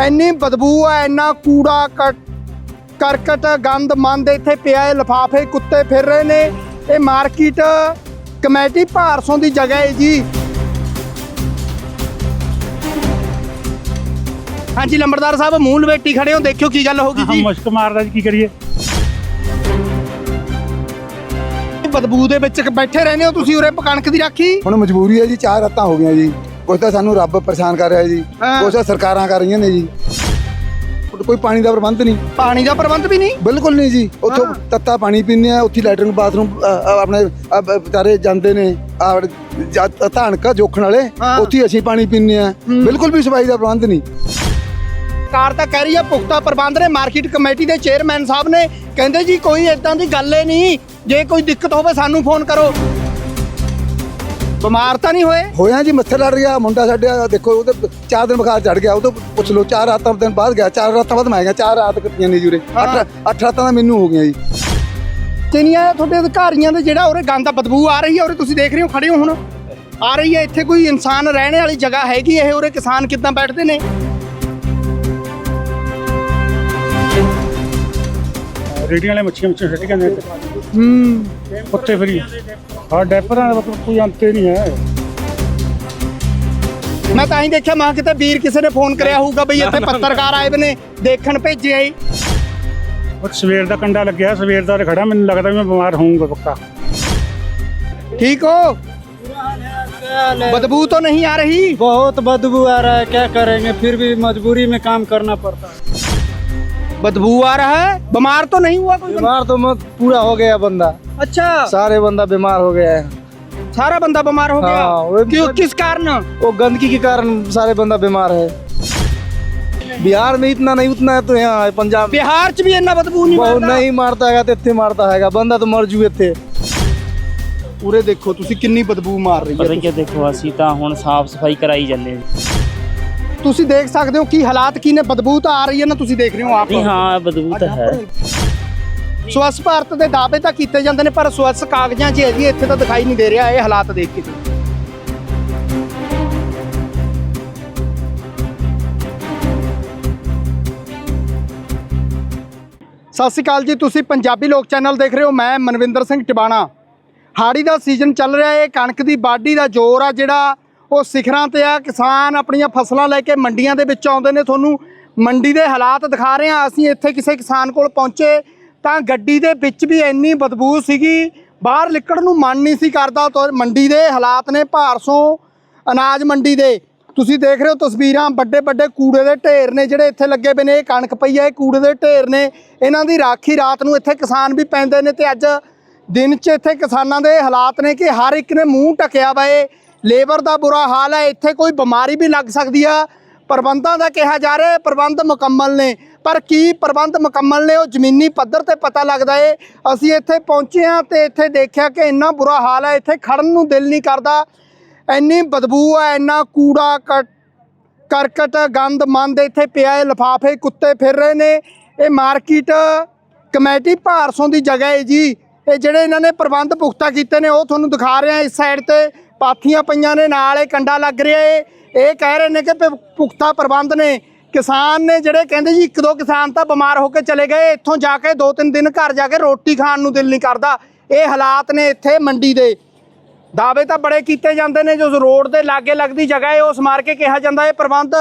ਇੰਨੀ ਬਦਬੂ ਆ ਇੰਨਾ ਕੂੜਾ ਕਰਕਟ ਗੰਦ ਮੰਦ ਇੱਥੇ ਪਿਆ ਹੈ ਲਫਾਫੇ ਕੁੱਤੇ ਫਿਰ ਰਹੇ ਨੇ। ਇਹ ਮਾਰਕੀਟ ਕਮੇਟੀ ਭਾਰਸੋਂ ਦੀ ਜਗ੍ਹਾ ਹੈ ਜੀ। ਹਾਂਜੀ ਲੰਬੜਦਾਰ ਸਾਹਿਬ ਮੂੰਹ ਲਵੇਟੀ ਖੜੇ ਹੋ ਦੇਖਿਓ ਕੀ ਗੱਲ ਹੋ ਗਈ ਜੀ। ਮੁਸ਼ਕ ਮਾਰਦਾ ਜੀ ਕੀ ਕਰੀਏ? ਬਦਬੂ ਦੇ ਵਿੱਚ ਬੈਠੇ ਰਹਿੰਦੇ ਹੋ ਤੁਸੀਂ ਉਰੇ ਕਣਕ ਦੀ ਰਾਖੀ? ਹੁਣ ਮਜਬੂਰੀ ਹੈ ਜੀ ਚਾਰ ਰਾਤਾਂ ਹੋ ਗਈਆਂ ਜੀ। ਕੁਛ ਤਾਂ ਸਾਨੂੰ ਰੱਬ ਪਰੇਸ਼ਾਨ ਕਰ ਰਿਹਾ ਜੀ। ਹਾਂ। ਤਾਂ ਸਰਕਾਰਾਂ ਕਰ ਰਹੀਆਂ ਨੇ ਜੀ। ਕੋਈ ਪਾਣੀ ਦਾ ਪ੍ਰਬੰਧ ਨਹੀਂ। ਪਾਣੀ ਦਾ ਪ੍ਰਬੰਧ ਵੀ ਨਹੀਂ? ਬਿਲਕੁਲ ਨਹੀਂ ਜੀ। ਉੱਥੋਂ ਹਾਂ। ਤੱਤਾ ਪਾਣੀ ਪੀਂਦੇ ਆ ਉੱਥੇ ਲੈਟਰਿੰਗ ਬਾਥਰੂਮ ਅ, ਅ, ਆਪਣੇ ਅ, ਬ- ਵਿਚਾਰੇ ਜਾਂਦੇ ਨੇ। ਆ ਧਾਨਕਾ ਜੋਖਣ ਵਾਲੇ ਹਾਂ। ਉੱਥੇ ਅਸੀਂ ਪਾਣੀ ਪੀਂਦੇ ਆ। ਬਿਲਕੁਲ ਵੀ ਸਫ਼ਾਈ ਦਾ ਪ੍ਰਬੰਧ ਨਹੀਂ। ਸਰਕਾਰ ਤਾਂ ਕਹਿ ਰਹੀ ਹੈ ਪੁਖਤਾ ਪ੍ਰਬੰਧ ਨੇ। ਮਾਰਕੀਟ ਕਮੇਟੀ ਦੇ ਚੇਅਰਮੈਨ ਸਾਹਿਬ ਨੇ। ਕਹਿੰਦੇ ਜੀ ਕੋਈ ਇਦਾਂ ਦੀ ਗੱਲ ਹੀ ਨਹੀਂ। ਜੇ ਕੋਈ ਦਿੱਕਤ ਹੋਵੇ ਸਾਨੂੰ ਫੋਨ ਕਰੋ। ਬਿਮਾਰ ਤਾਂ ਨਹੀਂ ਹੋਏ? ਹੋਇਆ ਜੀ ਮੱਛਰ ਲੜ ਗਿਆ ਮੁੰਡਾ ਸਾਡੇ ਆ ਦੇਖੋ ਉਹਦੇ ਚਾਰ ਦਿਨ ਬੁਖਾਰ ਚੜ ਗਿਆ ਉਹ ਤੋਂ ਪੁੱਛ ਲਓ ਚਾਰ ਰਾਤਾਂ ਦਿਨ ਬਾਅਦ ਗਿਆ ਚਾਰ ਰਾਤਾਂ ਬਾਅਦ ਮੈਂ ਗਿਆ ਚਾਰ ਰਾਤ ਕੱਟੀਆਂ ਨੇ ਜੂਰੇ ਅੱਠ ਅੱਠ ਰਾਤਾਂ ਦਾ ਮੈਨੂੰ ਹੋ ਗਿਆ ਜੀ। ਕਿੰਨੀਆਂ ਤੁਹਾਡੇ ਅਧਿਕਾਰੀਆਂ ਦੇ ਜਿਹੜਾ ਉਰੇ ਗੰਦਾ ਬਦਬੂ ਆ ਰਹੀ ਹੈ ਉਰੇ ਤੁਸੀਂ ਦੇਖ ਰਹੇ ਹੋ ਖੜੇ ਹੋ ਹੁਣ? ਆ ਰਹੀ ਹੈ ਇੱਥੇ ਕੋਈ ਇਨਸਾਨ ਰਹਿਣ ਵਾਲੀ ਜਗ੍ਹਾ ਹੈਗੀ ਇਹ ਉਰੇ ਕਿਸਾਨ ਕਿੱਦਾਂ ਬੈਠਦੇ ਨੇ? ਰੇਡੀਆਂ ਵਾਲੇ ਮੱਛੀਆਂ ਮੱਛੀਆਂ ਛੱਡ ਕਹਿੰਦੇ ਹੂੰ ਕੁੱਤੇ ਫਰੀ ਹਾਂ ਡੈਪਰਾਂ ਦਾ ਮਤਲਬ ਕੋਈ ਅੰਤ ਹੀ ਨਹੀਂ ਹੈ ਮੈਂ ਤਾਂ ਹੀ ਦੇਖਿਆ ਮਾਂ ਕਿਤੇ ਵੀਰ ਕਿਸੇ ਨੇ ਫੋਨ ਕਰਿਆ ਹੋਊਗਾ ਬਈ ਇੱਥੇ ਪੱਤਰਕਾਰ ਆਏ ਵੇ ਨੇ ਦੇਖਣ ਭੇਜਿਆ ਹੀ ਉਹ ਸਵੇਰ ਦਾ ਕੰਡਾ ਲੱਗਿਆ ਸਵੇਰ ਦਾ ਉਰੇ ਖੜਾ ਮੈਨੂੰ ਲੱਗਦਾ ਵੀ ਮੈਂ ਬਿਮਾਰ ਹੋਊਂਗਾ ਪੱਕਾ ठीक हो बदबू तो नहीं आ रही बहुत बदबू आ रहा है क्या करेंगे फिर भी मजबूरी में काम करना पड़ता है बदबू आ रहा है बीमार तो नहीं हुआ कोई बीमार तो मत पूरा हो गया बंदा अच्छा सारे बंदा बीमार हो गया है सारा बंदा बीमार हो हाँ, गया वो- क्यों किस कारण वो गंदगी के कारण सारे बंदा बीमार है बिहार में इतना नहीं उतना है तो यहाँ है पंजाब में बिहार च भी इतना बदबू नहीं बहुत मारदा। नहीं मारता है तो इतने मारता है बंदा तो मर जुए थे ਉਰੇ ਦੇਖੋ ਤੁਸੀਂ ਕਿੰਨੀ ਬਦਬੂ ਮਾਰ ਰਹੀ ਪਤਾ ਹੈ ਕੀ ਦੇਖੋ ਅਸੀਂ ਤਾਂ ਹੁਣ ਸਾਫ਼ ਸਫਾਈ ਕਰਾਈ ਜਾਂਦੇ ਹਾਂ ਤੁਸੀਂ ਦੇਖ ਸਕਦੇ ਹੋ ਕੀ ਹਾਲਾਤ ਕੀ ਨੇ ਬਦਬੂ ਤਾਂ ਆ ਰਹੀ ਹੈ ਨਾ ਤੁਸੀਂ ਦੇਖ ਰਹੇ ਹੋ ਆਪ। ਨਹੀਂ ਹਾਂ ਬਦਬੂ ਤਾਂ ਹੈ। ਸਵੱਛ ਭਾਰਤ ਦੇ ਦਾਅਵੇ ਤਾਂ ਕੀਤੇ ਜਾਂਦੇ ਨੇ ਪਰ ਸਵੱਛ ਕਾਗਜ਼ਾਂ 'ਚ ਹੈ ਜੀ ਇੱਥੇ ਤਾਂ ਦਿਖਾਈ ਨਹੀਂ ਦੇ ਰਿਹਾ ਇਹ ਹਾਲਾਤ ਦੇਖ ਕੇ। ਸਤਿ ਸ਼੍ਰੀ ਅਕਾਲ ਜੀ ਤੁਸੀਂ ਪੰਜਾਬੀ ਲੋਕ ਚੈਨਲ ਦੇਖ ਰਹੇ ਹੋ ਮੈਂ ਮਨਵਿੰਦਰ ਸਿੰਘ ਟਿਬਾਣਾ। ਹਾੜੀ ਦਾ ਸੀਜ਼ਨ ਚੱਲ ਰਿਹਾ ਹੈ ਕਣਕ ਦੀ ਬਾਡੀ ਦਾ ਜ਼ੋਰ ਆ ਜਿਹੜਾ ਉਹ ਸਿਖਰਾਂ ਤੇ ਆ, ਕਿਸਾਨ ਆਪਣੀਆਂ ਫਸਲਾਂ ਲੈ ਕੇ ਮੰਡੀਆਂ ਦੇ ਵਿੱਚ ਆਉਂਦੇ ਨੇ। ਤੁਹਾਨੂੰ ਮੰਡੀ ਦੇ ਹਾਲਾਤ ਦਿਖਾ ਰਹੇ ਹਾਂ। ਅਸੀਂ ਇੱਥੇ ਕਿਸੇ ਕਿਸਾਨ ਕੋਲ ਪਹੁੰਚੇ ਤਾਂ ਗੱਡੀ ਦੇ ਵਿੱਚ ਵੀ ਇੰਨੀ ਬਦਬੂ ਸੀਗੀ। ਬਾਹਰ ਨਿਕਲਣ ਨੂੰ ਮਨ ਨਹੀਂ ਸੀ ਕਰਦਾ। ਤਾਂ ਮੰਡੀ ਦੇ ਹਾਲਾਤ ਨੇ ਭਾਰਸੋਂ ਅਨਾਜ ਮੰਡੀ ਦੇ। ਤੁਸੀਂ ਦੇਖ ਰਹੇ ਹੋ ਤਸਵੀਰਾਂ, ਵੱਡੇ ਵੱਡੇ ਕੂੜੇ ਦੇ ਢੇਰ ਨੇ ਜਿਹੜੇ ਇੱਥੇ ਲੱਗੇ ਪਏ ਨੇ। ਇਹ ਕਣਕ ਪਈ ਹੈ ਇਹ ਕੂੜੇ ਦੇ ਢੇਰ ਨੇ। ਇਹਨਾਂ ਦੀ ਰਾਖੀ ਰਾਤ ਨੂੰ ਇੱਥੇ ਕਿਸਾਨ ਵੀ ਪੈਂਦੇ ਨੇ ਤੇ ਅੱਜ ਦਿਨ 'ਚ ਇੱਥੇ ਕਿਸਾਨਾਂ ਦੇ ਹਾਲਾਤ ਨੇ ਕਿ ਹਰ ਇੱਕ ਨੇ ਮੂੰਹ ਟਕਿਆ ਵਾ ਏ ਲੇਬਰ ਦਾ ਬੁਰਾ ਹਾਲ ਹੈ, ਇੱਥੇ ਕੋਈ ਬਿਮਾਰੀ ਵੀ ਲੱਗ ਸਕਦੀ ਆ। ਪ੍ਰਬੰਧਾਂ ਦਾ ਕਿਹਾ ਜਾ ਰਿਹਾ ਪ੍ਰਬੰਧ ਮੁਕੰਮਲ ਨੇ। ਪਰ ਕੀ ਪ੍ਰਬੰਧ ਮੁਕੰਮਲ ਨੇ, ਉਹ ਜ਼ਮੀਨੀ ਪੱਧਰ ਤੇ ਪਤਾ ਲੱਗਦਾ ਏ। ਅਸੀਂ ਇੱਥੇ ਪਹੁੰਚੇ ਹਾਂ ਤੇ ਇੱਥੇ ਦੇਖਿਆ ਕਿ ਇੰਨਾ ਬੁਰਾ ਹਾਲ ਹੈ, ਇੱਥੇ ਖੜਨ ਨੂੰ ਦਿਲ ਨਹੀਂ ਕਰਦਾ। ਇੰਨੀ ਬਦਬੂ ਆ ਇੰਨਾ ਕੂੜਾ ਕ- ਕਰਕਟ ਗੰਦ ਮੰਦ ਇੱਥੇ ਪਿਆ ਹੈ ਲਫਾਫੇ ਕੁੱਤੇ ਫਿਰ ਰਹੇ ਨੇ। ਇਹ ਮਾਰਕੀਟ ਕਮੇਟੀ ਭਾਰਸੋਂ ਦੀ ਜਗ੍ਹਾ ਏ ਜੀ। ਇਹ ਜਿਹੜੇ ਇਹਨਾਂ ਨੇ ਪ੍ਰਬੰਧ ਪੁਖਤਾ ਕੀਤੇ ਨੇ, ਉਹ ਤੁਹਾਨੂੰ ਦਿਖਾ ਰਿਹਾ ਇਸ ਸਾਈਡ ਤੇ। ਪਾਥੀਆਂ ਪਈਆਂ ਨੇ ਨਾਲ, ਇਹ ਕੰਡਾ ਲੱਗ ਰਿਹਾ ਏ। ਇਹ ਕਹਿ ਰਹੇ ਨੇ ਕਿ ਪ- ਪੁਖਤਾ ਪ੍ਰਬੰਧ ਨੇ। ਕਿਸਾਨ ਨੇ ਜਿਹੜੇ ਕਹਿੰਦੇ ਜੀ, ਇੱਕ ਦੋ ਕਿਸਾਨ ਤਾਂ ਬਿਮਾਰ ਹੋ ਕੇ ਚਲੇ ਗਏ, ਇੱਥੋਂ ਜਾ ਕੇ ਦੋ ਤਿੰਨ ਦਿਨ ਘਰ ਜਾ ਕੇ ਰੋਟੀ ਖਾਣ ਨੂੰ ਦਿਲ ਨਹੀਂ ਕਰਦਾ। ਇਹ ਹਾਲਾਤ ਨੇ ਇੱਥੇ ਮੰਡੀ ਦੇ। ਦਾਅਵੇ ਤਾਂ ਬੜੇ ਕੀਤੇ ਜਾਂਦੇ ਨੇ, ਜੋ ਰੋਡ ਦੇ ਲਾਗੇ ਲੱਗਦੀ ਜਗ੍ਹਾ ਹੈ ਉਸ ਮਾਰ ਕੇ ਕਿਹਾ ਜਾਂਦਾ ਹੈ ਪ੍ਰਬੰਧ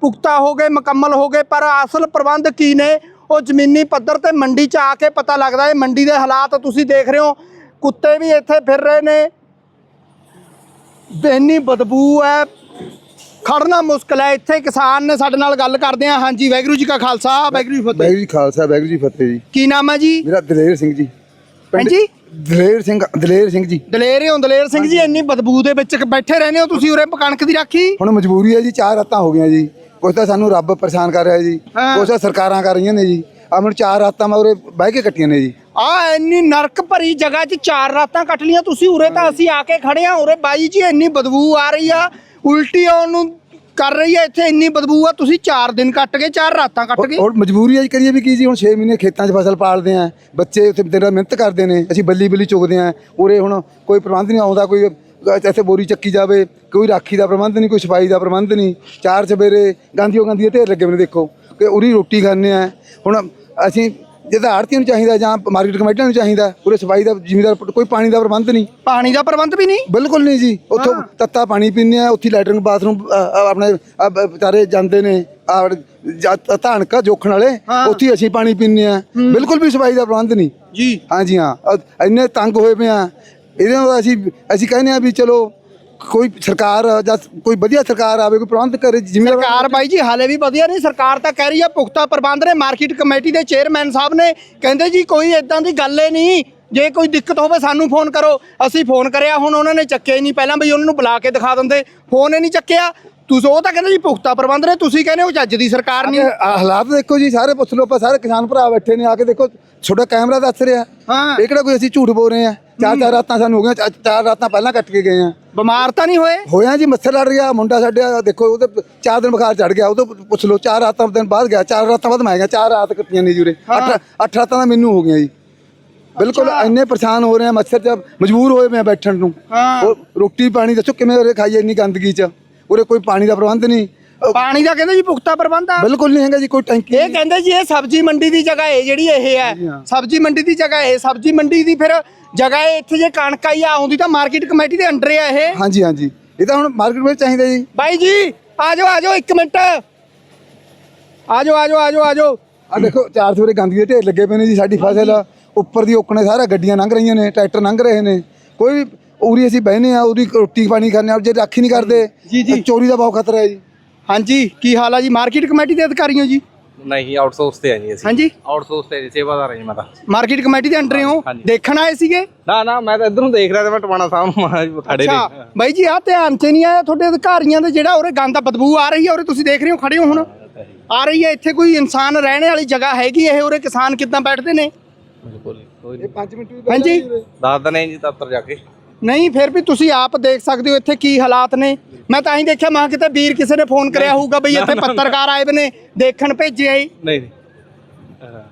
ਪੁਖਤਾ ਹੋ ਗਏ, ਮੁਕੰਮਲ ਹੋ ਗਏ, ਪਰ ਅਸਲ ਪ੍ਰਬੰਧ ਕੀ ਨੇ, ਉਹ ਜ਼ਮੀਨੀ ਪੱਧਰ ਤੇ ਮੰਡੀ 'ਚ ਆ ਕੇ ਪਤਾ ਲੱਗਦਾ। ਹੈ ਮੰਡੀ ਦੇ ਹਾਲਾਤ ਤੁਸੀਂ ਦੇਖ ਰਹੇ ਹੋ। ਕੁੱਤੇ ਵੀ ਇੱਥੇ ਫਿਰ ਰਹੇ ਨੇ। ਇੰਨੀ ਬਦਬੂ ਹੈ। ਖੜਨਾ ਮੁਸ਼ਕਲ ਹੈ। ਇੱਥੇ ਕਿਸਾਨ ਨੇ ਸਾਡੇ ਨਾਲ ਗੱਲ ਕਰਦੇ ਆ। ਹਾਂਜੀ ਵਾਹਿਗੁਰੂ ਜੀ ਕਾ ਖਾਲਸਾ ਵਾਹਿਗੁਰੂ ਜੀ ਫਤਿਹ। ਵਾਹਿਗੁਰੂ ਜੀ ਖਾਲਸਾ ਵਾਹਿਗੁਰੂ ਜੀ ਫਤਿਹ ਜੀ। ਕੀ ਨਾਮ ਹੈ ਜੀ? ਮੇਰਾ ਦਲੇਰ ਸਿੰਘ ਜੀ। ਹਾਂਜੀ? ਦਲੇਰ ਸਿੰਘ ਦਲੇਰ ਸਿੰਘ ਜੀ। ਦਲੇਰ ਹੋ ਦਲੇਰ ਸਿੰਘ ਜੀ ਇੰਨੀ ਬਦਬੂ ਦੇ ਵਿੱਚ ਬੈਠੇ ਰਹਿੰਦੇ ਹੋ ਤੁਸੀਂ ਉਰੇ ਕਣਕ ਦੀ ਰਾਖੀ? ਹੁਣ ਮਜਬੂਰੀ ਹੈ ਜੀ ਚਾਰ ਰਾਤਾਂ ਹੋ ਗਈਆਂ ਜੀ। ਕੁਛ ਤਾਂ ਸਾਨੂੰ ਰੱਬ ਪਰੇਸ਼ਾਨ ਕਰ ਰਿਹਾ ਜੀ। ਕੁਛ ਤਾਂ ਸਰਕਾਰਾਂ ਕਰ ਰਹੀਆਂ ਨੇ ਜੀ। ਆ ਮੈਨੂੰ ਚਾਰ ਰਾਤਾਂ ਮੈਂ ਉਰੇ ਬਹਿ ਕੇ ਕੱਟੀਆਂ ਨੇ ਜੀ। ਆ ਇੰਨੀ ਨਰਕ ਭਰੀ ਜਗ੍ਹਾ 'ਚ ਚਾਰ ਰਾਤਾਂ ਕੱਟ ਲੀਆਂ ਤੁਸੀਂ ਉਰੇ ਤਾਂ ਅਸੀਂ ਆ ਕੇ ਖੜੇ ਆ ਉਰੇ ਬਾਈ ਜੀ ਇੰਨੀ ਬਦਬੂ ਆ ਰਹੀ ਆ ਉਲਟੀ ਆਉਣ ਨੂੰ ਕਰ ਰਹੀ ਆ ਇੱਥੇ ਇੰਨੀ ਬਦਬੂ ਆ ਤੁਸੀਂ ਚਾਰ ਦਿਨ ਕੱਟ ਗਏ ਚਾਰ ਰਾਤਾਂ ਕੱਟ ਗਏ। ਔਰ ਮਜਬੂਰੀ ਹੈ ਜੀ ਕਰੀਏ ਵੀ ਕੀ ਜੀ ਹੁਣ 6 ਮਹੀਨੇ ਖੇਤਾਂ 'ਚ ਫਸਲ ਪਾਲਦੇ ਆ ਬੱਚੇ ਉੱਥੇ ਤੇਰਾ ਮਿਹਨਤ ਕਰਦੇ ਨੇ ਅਸੀਂ ਬੱਲੀ ਬੱਲੀ ਚੁਗਦੇ ਆ ਉਰੇ ਹੁਣ ਕੋਈ ਪ੍ਰਬੰਧ ਨਹੀਂ ਆਉਂਦਾ ਕੋਈ ਇੱਥੇ ਬੋਰੀ ਚੱਕੀ ਜਾਵੇ ਕੋਈ ਰਾਖੀ ਦਾ ਪ੍ਰਬੰਧ ਨਹੀਂ ਕੋਈ ਸਫ਼ਾਈ ਦਾ ਪ੍ਰਬੰਧ ਨਹੀਂ ਚਾਰ ਚਵੇਰੇ ਗਾਂਧੀਓ ਗਾਂਧੀ ਢੇਰ ਲੱਗੇ ਨੇ ਦੇਖੋ ਕਿ ਉਰੀ ਰੋਟੀ ਖਾਂਦੇ ਆ ਹੁਣ ਅਸੀਂ ਜੇ ਤਾਂ ਆੜਤੀਆਂ ਨੂੰ ਚਾਹੀਦਾ ਜਾਂ ਮਾਰਕੀਟ ਕਮੇਟੀਆਂ ਨੂੰ ਚਾਹੀਦਾ ਪੂਰੇ ਸਫ਼ਾਈ ਦਾ ਜ਼ਿਮੀਦਾਰ ਕੋਈ ਪਾਣੀ ਦਾ ਪ੍ਰਬੰਧ ਨਹੀਂ। ਪਾਣੀ ਦਾ ਪ੍ਰਬੰਧ ਵੀ ਨਹੀਂ? ਬਿਲਕੁਲ ਨਹੀਂ ਜੀ। ਉੱਥੋਂ ਤੱਤਾ ਪਾਣੀ ਪੀਂਦੇ ਆ ਉੱਥੇ ਲੈਟਰਿੰਗ ਬਾਥਰੂਮ ਆਪਣੇ ਵਿਚਾਰੇ ਜਾਂਦੇ ਨੇ ਆ ਧਾਨਕਾ ਜੋਖਣ ਵਾਲੇ ਉੱਥੇ ਅਸੀਂ ਪਾਣੀ ਪੀਂਦੇ ਆ। ਬਿਲਕੁਲ ਵੀ ਸਫ਼ਾਈ ਦਾ ਪ੍ਰਬੰਧ ਨਹੀਂ। ਜੀ। ਹਾਂ। ਅ- ਇੰਨੇ ਤੰਗ ਹੋਏ ਪਏ ਆ। ਇਹਦੇ ਨਾਲ ਅਸੀਂ ਅਸੀਂ ਕਹਿੰਦੇ ਆ ਵੀ ਚਲੋ ਕੋਈ ਸਰਕਾਰ ਜਾਂ ਕੋਈ ਵਧੀਆ ਸਰਕਾਰ ਆਵੇ ਕੋਈ ਪ੍ਰਬੰਧ ਕਰੇ ਜਿਵੇਂ ਸਰਕਾਰ ਬਾਈ ਜੀ ਹਾਲੇ ਵੀ ਵਧੀਆ ਨਹੀਂ ਸਰਕਾਰ ਤਾਂ ਕਹਿ ਰਹੀ ਆ ਪੁਖਤਾ ਪ੍ਰਬੰਧ ਨੇ ਮਾਰਕੀਟ ਕਮੇਟੀ ਦੇ ਚੇਅਰਮੈਨ ਸਾਹਿਬ ਨੇ ਕਹਿੰਦੇ ਜੀ ਕੋਈ ਇਦਾਂ ਦੀ ਗੱਲ ਹੀ ਨਹੀਂ ਜੇ ਕੋਈ ਦਿੱਕਤ ਹੋਵੇ ਸਾਨੂੰ ਫੋਨ ਕਰੋ। ਅਸੀਂ ਫੋਨ ਕਰਿਆ ਹੁਣ ਉਹਨਾਂ ਨੇ ਚੱਕਿਆ ਹੀ ਨਹੀਂ ਪਹਿਲਾਂ ਬਈ ਉਹਨਾਂ ਨੂੰ ਬੁਲਾ ਕੇ ਦਿਖਾ ਦਿੰਦੇ ਫੋਨ ਹੀ ਨਹੀਂ ਚੱਕਿਆ। ਤੁਸੀਂ ਉਹ ਤਾਂ ਕਹਿੰਦੇ ਜੀ ਪੁਖਤਾ ਪ੍ਰਬੰਧ ਨੇ ਤੁਸੀਂ ਕਹਿੰਦੇ ਹੋ ਚੱਜ ਦੀ ਸਰਕਾਰ ਨਹੀਂ। ਹਾਲਾਤ ਦੇਖੋ ਜੀ ਸਾਰੇ ਪੁੱਛ ਲਓ ਆਪਾਂ ਸਾਰੇ ਕਿਸਾਨ ਭਰਾ ਬੈਠੇ ਨੇ ਆ ਕੇ ਦੇਖੋ ਤੁਹਾਡਾ ਕੈਮਰਾ ਦੱਸ ਰਿਹਾ। ਹਾਂ। ਇਹ ਕਿਹੜਾ ਕੋਈ ਅਸੀਂ ਝੂਠ ਬੋਲ ਰਹੇ ਆ? ਚਾਰ ਚਾਰ ਰਾਤਾਂ ਸਾਨੂੰ ਹੋ ਗਈਆਂ ਚਾ- ਚਾਰ ਰਾਤਾਂ ਪਹਿਲਾਂ ਕੱਟ ਕੇ ਗਏ ਆ। ਬਿਮਾਰ ਤਾਂ ਨਹੀਂ ਹੋਏ? ਹੋਇਆ ਜੀ ਮੱਛਰ ਲੜ ਗਿਆ ਮੁੰਡਾ ਸਾਡੇ ਆ ਦੇਖੋ ਉਹਦੇ ਚਾਰ ਦਿਨ ਬੁਖਾਰ ਚੜ ਗਿਆ ਉਹ ਤੋਂ ਪੁੱਛ ਲਓ ਚਾਰ ਰਾਤਾਂ ਦਿਨ ਬਾਅਦ ਗਿਆ ਚਾਰ ਰਾਤਾਂ ਬਾਅਦ ਮੈਂ ਗਿਆ ਚਾਰ ਰਾਤ ਕੱਟੀਆਂ ਨੇ ਜੂਰੇ। ਅੱਠ ਅੱਠ ਰਾਤਾਂ ਦਾ ਮੈਨੂੰ ਹੋ ਗਿਆ ਜੀ। ਬਿਲਕੁਲ ਇੰਨੇ ਪਰੇਸ਼ਾਨ ਹੋ ਰਹੇ ਆ ਮੱਛਰ ਚ ਮਜਬੂਰ ਹੋਏ ਮੈਂ ਬੈਠਣ ਨੂੰ। ਹਾਂ। ਉਹ ਰੋਟੀ ਪਾਣੀ ਦੱਸੋ ਕਿਵੇਂ ਉਰੇ ਖਾਈਏ ਇੰਨੀ ਗੰਦਗੀ ਚ? ਉਰੇ ਕੋਈ ਪਾਣੀ ਦਾ ਪ੍ਰਬੰਧ ਨਹੀਂ। ਅਹ ਪਾਣੀ ਦਾ ਕਹਿੰਦੇ ਜੀ ਪੁਖਤਾ ਪ੍ਰਬੰਧ ਆ। ਬਿਲਕੁਲ ਨਹੀਂ ਹੈਗਾ ਜੀ ਕੋਈ ਟੈਂਕੀ ਇਹ ਕਹਿੰਦੇ ਜੀ ਇਹ ਸਬਜ਼ੀ ਮੰਡੀ ਦੀ ਜਗ੍ਹਾ ਹੈ ਜਿਹੜੀ ਇਹ ਹੈ। ਸਬਜ਼ੀ ਮੰਡੀ ਦੀ ਜਗ੍ਹਾ ਇਹ ਸਬਜ਼ੀ ਮੰਡੀ ਦੀ ਫਿਰ ਜਗ੍ਹਾ ਹੈ ਇੱਥੇ ਜੇ ਕਣਕ ਆਈ ਆ ਆਉਂਦੀ ਤਾਂ ਮਾਰਕੀਟ ਕਮੇਟੀ ਦੇ ਅੰਡਰ ਆ ਇਹ। ਹਾਂਜੀ ਹਾਂਜੀ। ਇਹ ਤਾਂ ਹੁਣ ਮਾਰਕੀਟ ਵਿੱਚ ਚਾਹੀਦਾ ਜੀ। ਬਾਈ ਜੀ ਆ ਜਾਓ ਆ ਜਾਓ ਇੱਕ ਮਿੰਟ। ਆ ਜਾਓ ਆ ਜਾਓ ਆ ਜਾਓ ਆ ਜਾਓ। ਆ ਦੇਖੋ ਚਾਰ ਸਵੇਰੇ ਗੰਦਗੀ ਦੇ ਢੇਰ ਲੱਗੇ ਪਏ ਨੇ ਜੀ ਸਾਡੀ ਫਸਲ। ਉੱਪਰ ਦੀ ਓਕਣੇ ਸਾਰਾ ਗੱਡੀਆਂ ਲੰਘ ਰਹੀਆਂ ਨੇ ਟਰੈਕਟਰ ਲੰਘ ਰਹੇ ਨੇ। ਕੋਈ ਵੀ ਉਰੀ ਅਸੀਂ ਬਹਿਨੇ ਆ ਉਹਦੀ ਰੋਟੀ ਪਾਣੀ ਖਾਂਦੇ ਆ ਜੇ ਰਾਖੀ ਨਹੀਂ ਕਰਦੇ। ਚੋਰੀ ਦਾ ਬਹੁਤ ਖਤਰਾ ਹੈ ਜੀ। ਹਾਂਜੀ ਕੀ ਹਾਲ ਆ ਜੀ? ਮਾਰਕੀਟ ਕਮੇਟੀ ਦੇ ਅਧਿਕਾਰੀ ਹੋ ਜੀ? ਨਹੀਂ ਆਊਟਸੋਰਸ ਤੇ ਆ ਜੀ ਅਸੀਂ। ਹਾਂਜੀ? ਆਊਟਸੋਰਸ ਤੇ ਜੀ, ਸੇਵਾਦਾਰ ਹਾਂ ਜੀ ਮੈਂ ਤਾਂ। ਮਾਰਕੀਟ ਕਮੇਟੀ ਦੇ ਅੰਡਰ ਹੋ? ਹਾਂਜੀ। ਦੇਖਣ ਆਏ ਸੀਗੇ? ਨਾ ਨਾ ਮੈਂ ਤਾਂ ਇੱਧਰ ਨੂੰ ਦੇਖ ਰਿਹਾ ਤੇ ਮੈਂ ਟਵਾਣਾ ਸਾਹਿਬ ਨੂੰ ਆਇਆ ਖੜੇ ਅੱਛਾ ਨੇ ਬਾਈ ਜੀ ਆ ਧਿਆਨ ਚ ਨਹੀਂ ਆਇਆ ਤੁਹਾਡੇ ਅਧਿਕਾਰੀਆਂ ਦੇ ਜਿਹੜਾ ਉਰੇ ਗੰਦਾ ਬਦਬੂ ਆ ਰਹੀ ਹੈ ਉਰੇ ਤੁਸੀਂ ਦੇਖ ਰਹੇ ਹੋ ਖੜੇ ਹੋ ਹੁਣ? ਆ ਰਹੀ ਹੈ ਇੱਥੇ ਕੋਈ ਇਨਸਾਨ ਰਹਿਣ ਵਾਲੀ ਜਗ੍ਹਾ ਹੈਗੀ ਇਹ ਉਰੇ ਕਿਸਾਨ ਕਿੱਦਾਂ ਬੈਠਦੇ ਨੇ? ਬਿਲਕੁਲ ਕੋਈ ਇਹ 5 ਮਿੰਟ ਵੀ ਹਾਂਜੀ। ਦੱਸ ਦਨੇ ਜੀ ਦਫ਼ਤਰ ਜਾ ਕੇ। ਨਹੀਂ ਫਿਰ ਵੀ ਤੁਸੀਂ ਆਪ ਦੇਖ ਸਕਦੇ ਹੋ ਇੱਥੇ ਕੀ ਹਾਲਾਤ ਨੇ? ਮੈਂ ਤਾਂ ਹੀ ਦੇਖਿਆ ਮਾਂ ਕਿਤੇ ਵੀਰ ਕਿਸੇ ਨੇ ਫੋਨ ਕਰਿਆ ਹੋਊਗਾ ਬਈ ਇੱਥੇ ਪੱਤਰਕਾਰ ਆਏ ਨੇ ਦੇਖਣ ਭੇਜਿਆ ਈ ਨਹੀਂ ਨਹੀਂ। ਹਾਂ,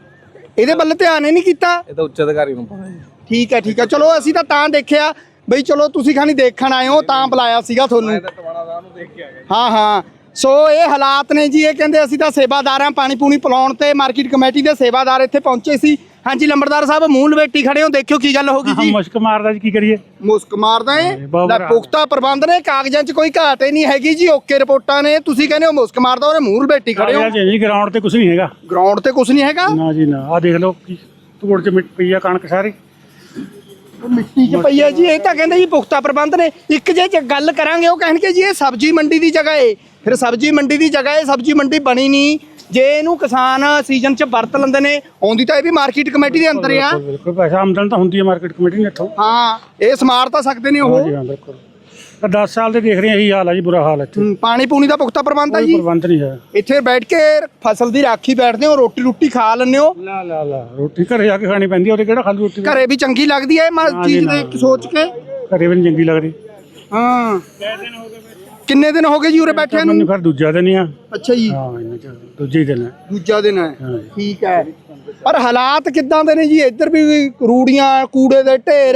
ਇਹਦੇ ਵੱਲ ਧਿਆਨ ਹੀ ਨਹੀਂ ਕੀਤਾ। ਇਹ ਤਾਂ ਉੱਚ ਅਧਿਕਾਰੀ ਨੂੰ ਪਤਾ ਜੀ। ਠੀਕ ਹੈ ਠੀਕ ਹੈ। ਚਲੋ ਅਸੀਂ ਤਾਂ ਤਾਂ ਦੇਖਿਆ। ਬਈ ਚਲੋ ਤੁਸੀਂ ਖਾਨੀ ਦੇਖਣ ਆਏ ਹੋ ਤਾਂ ਬੁਲਾਇਆ ਸੀਗਾ ਤੁਹਾਨੂੰ। ਟਵਾਣਾ ਸਾਹਿਬ ਨੂੰ ਦੇਖ ਕੇ ਆ ਗਿਆ। ਹਾਂ ਹਾਂ। ਸੋ ਇਹ ਹਾਲਾਤ ਨੇ ਜੀ ਇਹ ਕਹਿੰਦੇ ਅਸੀਂ ਤਾਂ ਸੇਵਾਦਾਰ ਹਾਂ ਪਾਣੀ ਪੂਣੀ ਪਿਲਾਉਣ ਤੇ ਮਾਰਕੀਟ ਕਮੇਟੀ ਦੇ ਸੇਵਾਦਾਰ ਇੱਥੇ ਪਹੁੰਚੇ ਸੀ। ਹਾਂਜੀ ਲੰਬੜਦਾਰ ਸਾਹਿਬ ਮੂਲ ਬੇਟੀ ਖੜੇ ਹੋ ਦੇਖਿਓ ਕੀ ਗੱਲ ਹੋ ਗਈ ਹਾਂ ਜੀ। ਮੁਸ਼ਕ ਮਾਰਦਾ ਜੀ ਕੀ ਕਰੀਏ? ਮੁਸਕ ਮਾਰਦਾ ਏ? ਬਹੁਤ ਲੈ ਬੁਰਾ। ਪੁਖਤਾ ਪ੍ਰਬੰਧ ਨੇ ਕਾਗਜ਼ਾਂ 'ਚ ਕੋਈ ਘਾਟ ਹੀ ਨਹੀਂ ਹੈਗੀ ਜੀ ਓਕੇ ਰਿਪੋਰਟਾਂ ਨੇ ਤੁਸੀਂ ਕਹਿੰਦੇ ਹੋ ਮੁਸਕ ਮਾਰਦਾ ਉਹਦੇ ਮੂਲ ਬੇਟੀ ਖੜੇ ਹੋ। ਜੀ ਗਰਾਊਂਡ ਤੇ ਕੁਝ ਨਹੀਂ ਹੈਗਾ। ਗਰਾਊਂਡ ਤੇ ਕੁਝ ਨਹੀਂ ਹੈਗਾ? ਨਾ ਜੀ ਨਾ ਆ ਦੇਖ ਲਓ ਕੀ ਧੂੜ ਚ ਮਿੱਟ ਪਈ ਆ ਕਣਕ ਸਾਰੀ। ਮਿੱਟੀ 'ਚ ਪਈ ਹੈ ਜੀ ਇਹ ਤਾਂ ਕਹਿੰਦੇ ਜੀ ਪੁਖਤਾ ਪ੍ਰਬੰਧ ਨੇ। ਇੱਕ ਜੇ ਚ ਗੱਲ ਕਰਾਂਗੇ ਉਹ ਕਹਿਣਗੇ ਜੀ ਇਹ ਸਬਜ਼ੀ ਮੰਡੀ ਦੀ ਜਗ੍ਹਾ ਏ। ਫਿਰ ਸਬਜ਼ੀ ਮੰਡੀ ਦੀ ਜਗ੍ਹਾ ਏ ਸਬਜ਼ੀ ਮੰਡੀ ਬਣੀ ਨਹੀਂ। ਜੇ ਇਹਨੂੰ ਕਿਸਾਨ ਸੀਜ਼ਨ 'ਚ ਵਰਤ ਲੈਂਦੇ ਨੇ ਆਉਂਦੀ ਤਾਂ ਇਹ ਵੀ ਮਾਰਕੀਟ ਕਮੇਟੀ ਦੇ ਅੰਦਰ ਆ। ਬਿਲਕੁਲ ਪੈਸਾ ਆਮਦਨ ਤਾਂ ਹੁੰਦੀ ਹੈ ਮਾਰਕੀਟ ਕਮੇਟੀ ਨੇ ਇੱਥੋਂ। ਹਾਂ ਇਹ ਸਮਾਰ ਤਾਂ ਸਕਦੇ ਨੇ ਉਹ। ਹਾਂ ਜੀ ਹਾਂ ਬਿਲਕੁਲ। ਤਾਂ 10 ਸਾਲ ਦੇ ਦੇਖ ਰਹੇ ਹਾਂ ਇਹੀ ਹਾਲ ਆ ਜੀ ਬੁਰਾ ਹਾਲ ਇੱਥੇ। ਪਾਣੀ ਪੂਣੀ ਦਾ ਪੁਖਤਾ ਪ੍ਰਬੰਧ ਹੈ ਕੋਈ ਜੀ ਪ੍ਰਬੰਧ ਨਹੀਂ ਹੈ। ਇੱਥੇ ਬੈਠ ਕੇ ਫਸਲ ਦੀ ਰਾਖੀ ਬੈਠਦੇ ਹੋ ਰੋਟੀ ਰੋਟੀ ਖਾ ਲੈਂਦੇ ਹੋ। ਲਾ ਲਾ ਲਾ ਰੋਟੀ ਘਰੇ ਜਾ ਕੇ ਖਾਣੀ ਪੈਂਦੀ ਹੈ ਉਹਦੇ ਕਿਹੜਾ ਖਾਲੀ ਰੋਟੀ ਘਰੇ ਵੀ ਚੰਗੀ ਲੱਗਦੀ ਹੈ ਮੈਂ ਚੀਜ਼। ਦੇਖ ਕੇ ਸੋਚ ਕੇ। ਘਰੇ ਵੀ ਨਹੀਂ ਚੰਗੀ ਲੱਗਦੀ। ਹਾਂ। ਕਿੰਨੇ ਦਿਨ ਹੋ ਗਏ ਜੀ ਉਰੇ ਬੈਠਿਆਂ ਨੂੰ? ਮੈਨੂੰ ਫਿਰ ਦੂਜਾ ਦਿਨ ਹੀ ਆ। ਅੱਛਾ ਜੀ। ਹਾਂ ਇਹਨਾਂ ਚ ਦੂਜੇ ਦਿਨ ਹੈ ਦੂਜਾ ਦਿਨ ਹੈ ਹਾਂ। ਜੀ। ਠੀਕ ਹੈ। ਪਰ ਹਾਲਾਤ ਕਿੱਦਾਂ ਦੇ ਨੇ ਜੀ? ਇੱਧਰ ਵੀ ਰੂੜੀਆਂ ਕੂੜੇ ਦੇ ਢੇਰ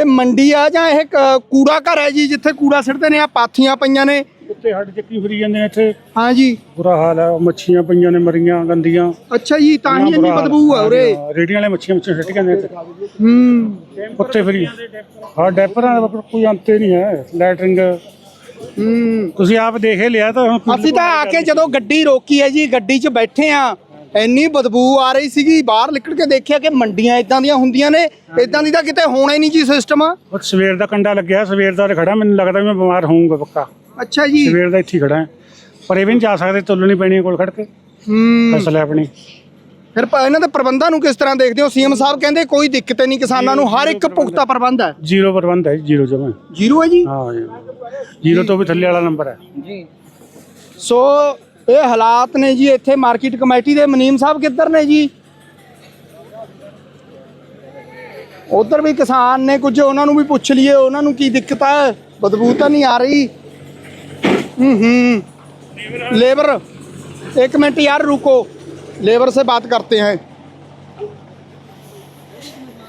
ਇਹ ਮੰਡੀ ਆ ਜਾਂ ਇਹ ਕ- ਕੂੜਾ ਘਰ ਹੈ ਜੀ ਜਿੱਥੇ ਕੂੜਾ ਸਿੱਟਦੇ ਨੇ? ਆ ਪਾਥੀਆਂ ਪਈਆਂ ਨੇ। ਕੁੱਤੇ ਹੱਡ ਚੱਕੀ ਫਿਰੀ ਜਾਂਦੇ ਇੱਥੇ। ਹਾਂ ਜੀ। ਬੁਰਾ ਹਾਲ ਹੈ ਮੱਛੀਆਂ ਪਈਆਂ ਨੇ ਮਰੀਆਂ ਗੰਦੀਆਂ। ਅੱਛਾ ਜੀ ਤਾਂ ਹੀ ਇੰਨੀ। ਬਦਬੂ ਆ ਉਰੇ। ਹਾਂ, ਰੇਹੜੀਆਂ ਵਾਲੇ ਮੱਛੀਆਂ ਮੱਛੀਆਂ ਸਿੱਟ ਜਾਂਦੇ ਇੱਥੇ। ਹੂੰ। ਕੁੱਤੇ ਫਿਰੀ। ਹਾਂ ਡੈਪਰਾਂ ਦਾ ਕੋਈ ਅੰਤ ਹੀ ਨਹੀਂ ਹੈ। ਲੈਟਰਿੰਗ ਹੂੰ ਤੁਸੀਂ ਆਪ ਦੇਖ ਲਿਆ ਤਾਂ ਹੁਣ ਅਸੀਂ ਤਾਂ ਆ ਕੇ ਜਦੋਂ ਗੱਡੀ ਰੋਕੀ ਹੈ ਜੀ ਗੱਡੀ 'ਚ ਬੈਠੇ ਆ ਇੰਨੀ ਬਦਬੂ ਆ ਰਹੀ ਸੀਗੀ ਬਾਹਰ ਨਿਕਲ ਕੇ ਦੇਖਿਆ ਕਿ ਮੰਡੀਆਂ ਇਦਾਂ ਦੀਆਂ ਹੁੰਦੀਆਂ ਨੇ ਇਦਾਂ ਦੀ ਤਾਂ ਕਿਤੇ ਹੋਣਾ ਹੀ ਨਹੀਂ ਜੀ ਸਿਸਟਮ ਸਵੇਰ ਦਾ ਕੰਡਾ ਲੱਗਿਆ ਸਵੇਰ ਦਾ ਉਰੇ ਖੜਾ ਮੈਨੂੰ ਲੱਗਦਾ ਵੀ ਮੈਂ ਬਿਮਾਰ ਹੋਊਂਗਾ ਪੱਕਾ। ਅੱਛਾ ਜੀ। ਸਵੇਰ ਦਾ ਇੱਥੇ ਹੀ ਖੜਾ ਹਾਂ। ਪਰ ਇਹ ਵੀ ਨਹੀਂ ਜਾ ਸਕਦੇ ਤੁੱਲਣੀ ਪੈਣੀ ਹੈ ਕੋਲ ਖੜ ਕੇ। ਹੂੰ। ਫਸਲ ਹੈ ਆਪਣੀ। ਫਿਰ ਪ- ਇਹਨਾਂ ਦੇ ਪ੍ਰਬੰਧਾਂ ਨੂੰ ਕਿਸ ਤਰ੍ਹਾਂ ਦੇਖਦੇ ਹੋ? ਸੀਐਮ ਸਾਹਿਬ ਕਹਿੰਦੇ ਕੋਈ ਦਿੱਕਤ ਨਹੀਂ ਕਿਸਾਨਾਂ ਨੂੰ ਹਰ ਇੱਕ ਪੁਖਤਾ ਪ੍ਰਬੰਧ ਹੈ। ਜ਼ੀਰੋ ਪ੍ਰਬੰਧ ਹੈ ਜ਼ੀਰੋ ਜਮਾ। ਜ਼ੀਰੋ ਹੈ ਜੀ? ਹਾਂ ਜ਼ੀਰੋ ਤੋਂ ਵੀ ਥੱਲੇ ਵਾਲਾ ਨੰਬਰ ਹੈ। ਜੀ। ਸੋ ਇਹ ਹਾਲਾਤ ਨੇ ਜੀ ਇੱਥੇ ਮਾਰਕੀਟ ਕਮੇਟੀ ਦੇ ਮਨੀਮ ਸਾਹਿਬ ਕਿੱਧਰ ਨੇ ਜੀ? ਉਧਰ ਵੀ ਕਿਸਾਨ ਨੇ ਕੁਝ ਉਹਨਾਂ ਨੂੰ ਵੀ ਪੁੱਛ ਲਈਏ ਉਹਨਾਂ ਨੂੰ ਕੀ ਦਿੱਕਤ ਹੈ? ਬਦਬੂ ਤਾਂ ਨਹੀਂ ਆ ਰਹੀ। ਹੂੰ ਹੂੰ। ਲੇਬਰ ਇੱਕ ਮਿੰਟ ਯਾਰ ਰੁਕੋ। लेबर से बात करते हैं।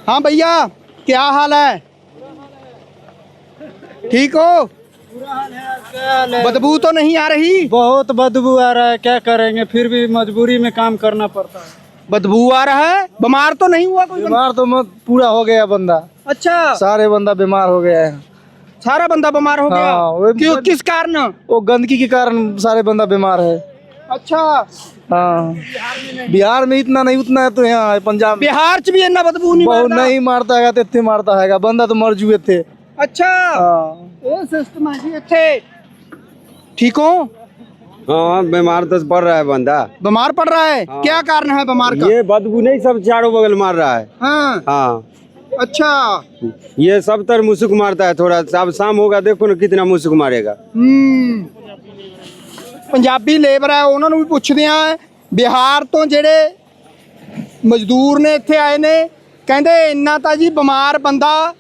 हाँ भैया क्या हाल है? ठीक हो? बदबू तो नहीं आ रही? बहुत बदबू आ रहा है क्या करेंगे? फिर भी मजबूरी में काम करना पड़ता है। बदबू आ रहा है? बीमार तो नहीं हुआ कोई बीमार तो मत पूरा हो गया बंदा। अच्छा। सारे बंदा बीमार हो गया है। सारा बंदा बीमार हो गया? हाँ, क्यों किस कारण? वो गंदगी के कारण सारे बंदा बीमार है। अच्छा। हाँ। बिहार में इतना नहीं उतना है तो यहाँ पंजाब बिहार भी इतना बदबू नहीं मारता नहीं मारता है इतने मारता है बंदा तो मर जुए थे। अच्छा। हाँ। ओ सिस्टम थे ठीक हो हाँ, हाँ बीमार तो पड़ रहा है बंदा। बीमार पड़ रहा है? हाँ। क्या कारण है बीमार का? ये बदबू नहीं सब चारों बगल मार रहा है। हाँ। हाँ। अच्छा। ये सब तर मुसुक मारता है थोड़ा। अब शाम होगा देखो ना कितना मुसुक मारेगा। हम्म। ਪੰਜਾਬੀ ਲੇਬਰ ਹੈ, ਉਹਨਾਂ ਨੂੰ ਵੀ ਪੁੱਛਦੇ ਆ ਬਿਹਾਰ ਤੋਂ ਜਿਹੜੇ ਮਜ਼ਦੂਰ ਨੇ ਇੱਥੇ ਆਏ ਨੇ, ਕਹਿੰਦੇ ਇੰਨਾ ਤਾਂ ਜੀ ਬਿਮਾਰ ਬੰਦਾ,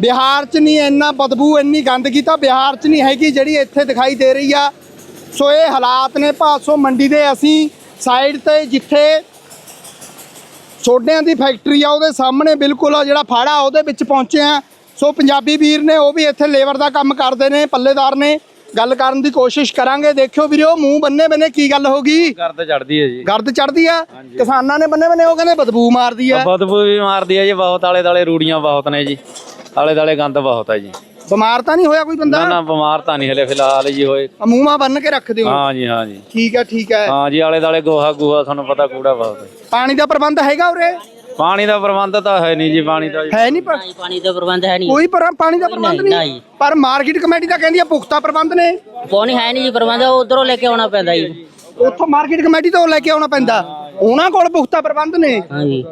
ਬਿਹਾਰ 'ਚ ਨਹੀਂ ਇੰਨਾ ਬਦਬੂ, ਇੰਨੀ ਗੰਦਗੀ ਤਾਂ ਬਿਹਾਰ 'ਚ ਨਹੀਂ ਹੈਗੀ ਜਿਹੜੀ ਇੱਥੇ ਦਿਖਾਈ ਦੇ ਰਹੀ ਆ। ਸੋ ਇਹ ਹਾਲਾਤ ਨੇ ਭਾਸੋ ਮੰਡੀ ਦੇ ਅਸੀਂ ਸਾਈਡ ਤੇ ਜਿੱਥੇ ਸੋਡਿਆਂ ਦੀ ਫੈਕਟਰੀ ਆ, ਉਹਦੇ ਸਾਹਮਣੇ ਬਿਲਕੁਲ ਆ ਜਿਹੜਾ ਫਾੜਾ, ਉਹਦੇ ਵਿੱਚ ਪਹੁੰਚੇ ਆ। ਸੋ ਪੰਜਾਬੀ ਵੀਰ ਨੇ, ਉਹ ਵੀ ਇੱਥੇ ਲੇਬਰ ਦਾ ਕੰਮ ਕਰਦੇ ਨੇ, ਪੱਲੇਦਾਰ ਨੇ। ਗੱਲ ਕਰਨ ਦੀ ਕੋਸ਼ਿਸ਼ ਕਰਾਂਗੇ। ਦੇਖਿਓ ਵੀਰੋ ਮੂੰਹ ਬੰਨੇ ਬੰਨੇ ਕੀ ਗੱਲ ਹੋ ਗਈ? ਗਰਦ ਚੜਦੀ ਹੈ ਜੀ। ਗਰਦ ਚੜਦੀ ਆ? ਕਿਸਾਨਾਂ ਨੇ ਬੰਨੇ ਬੰਨੇ ਉਹ ਕਹਿੰਦੇ ਬਦਬੂ ਮਾਰਦੀ ਆ। ਬਦਬੂ ਵੀ ਮਾਰਦੀ ਹੈ ਜੀ ਬਹੁਤ ਆਲੇ ਦਾਲੇ ਰੂੜੀਆਂ ਬਹੁਤ ਨੇ ਜੀ। ਆਲੇ ਦਾਲੇ ਗੰਦ ਬਹੁਤ ਹੈ ਜੀ। ਬਿਮਾਰ ਤਾਂ ਨਹੀਂ ਹੋਇਆ ਕੋਈ ਨਾ ਬੰਦਾ? ਨਾ ਬਿਮਾਰ ਤਾਂ ਨਹੀਂ ਹਲੇ ਫਿਲਹਾਲ ਜੀ ਹੋਏ। ਆ ਮੂੰਹ ਮਾ ਬੰਨ ਕੇ ਰੱਖ ਦਿਓ। ਹਾਂ ਜੀ ਹਾਂ ਜੀ। ਠੀਕ ਹੈ ਠੀਕ ਹੈ ਹਾਂ ਜੀ ਆਲੇ ਦਾਲੇ ਗੋਹਾ ਗੋਹਾ ਤੁਹਾਨੂੰ ਪਤਾ ਕੂੜਾ ਬਹੁਤ ਹੈ ਪਾਣੀ ਦਾ ਪ੍ਰਬੰਧ ਹੈਗਾ ਉਰੇ? ਪਾਣੀ ਦਾ ਪ੍ਰਬੰਧ ਤਾਂ ਹੈ ਨਹੀਂ ਜੀ ਪਾਣੀ ਦਾ। ਹੈ ਨਹੀਂ ਪਰ- ਪਾਣੀ ਦਾ ਪ੍ਰਬੰਧ ਹੈ ਨਹੀਂ। ਕੋਈ ਪਰ ਪਾਣੀ ਦਾ ਪ੍ਰਬੰਧ ਨਹੀਂ। ਪਰ ਮਾਰਕੀਟ ਕਮੇਟੀ ਤਾਂ ਕਹਿੰਦੀ ਆ ਪੁਖਤਾ ਪ੍ਰਬੰਧ ਨੇ। ਪਾਣੀ ਹੈ ਨਹੀਂ ਜੀ ਪ੍ਰਬੰਧ ਉਧਰੋਂ ਲੈ ਕੇ ਆਉਣਾ ਪੈਂਦਾ ਜੀ। ਉੱਥੋਂ ਮਾਰਕੀਟ ਕਮੇਟੀ ਤੋਂ ਲੈ ਕੇ ਆਉਣਾ ਪੈਂਦਾ। ਉਹਨਾਂ ਕੋਲ ਪੁਖਤਾ ਪ੍ਰਬੰਧ ਨੇ। ਹਾਂਜੀ।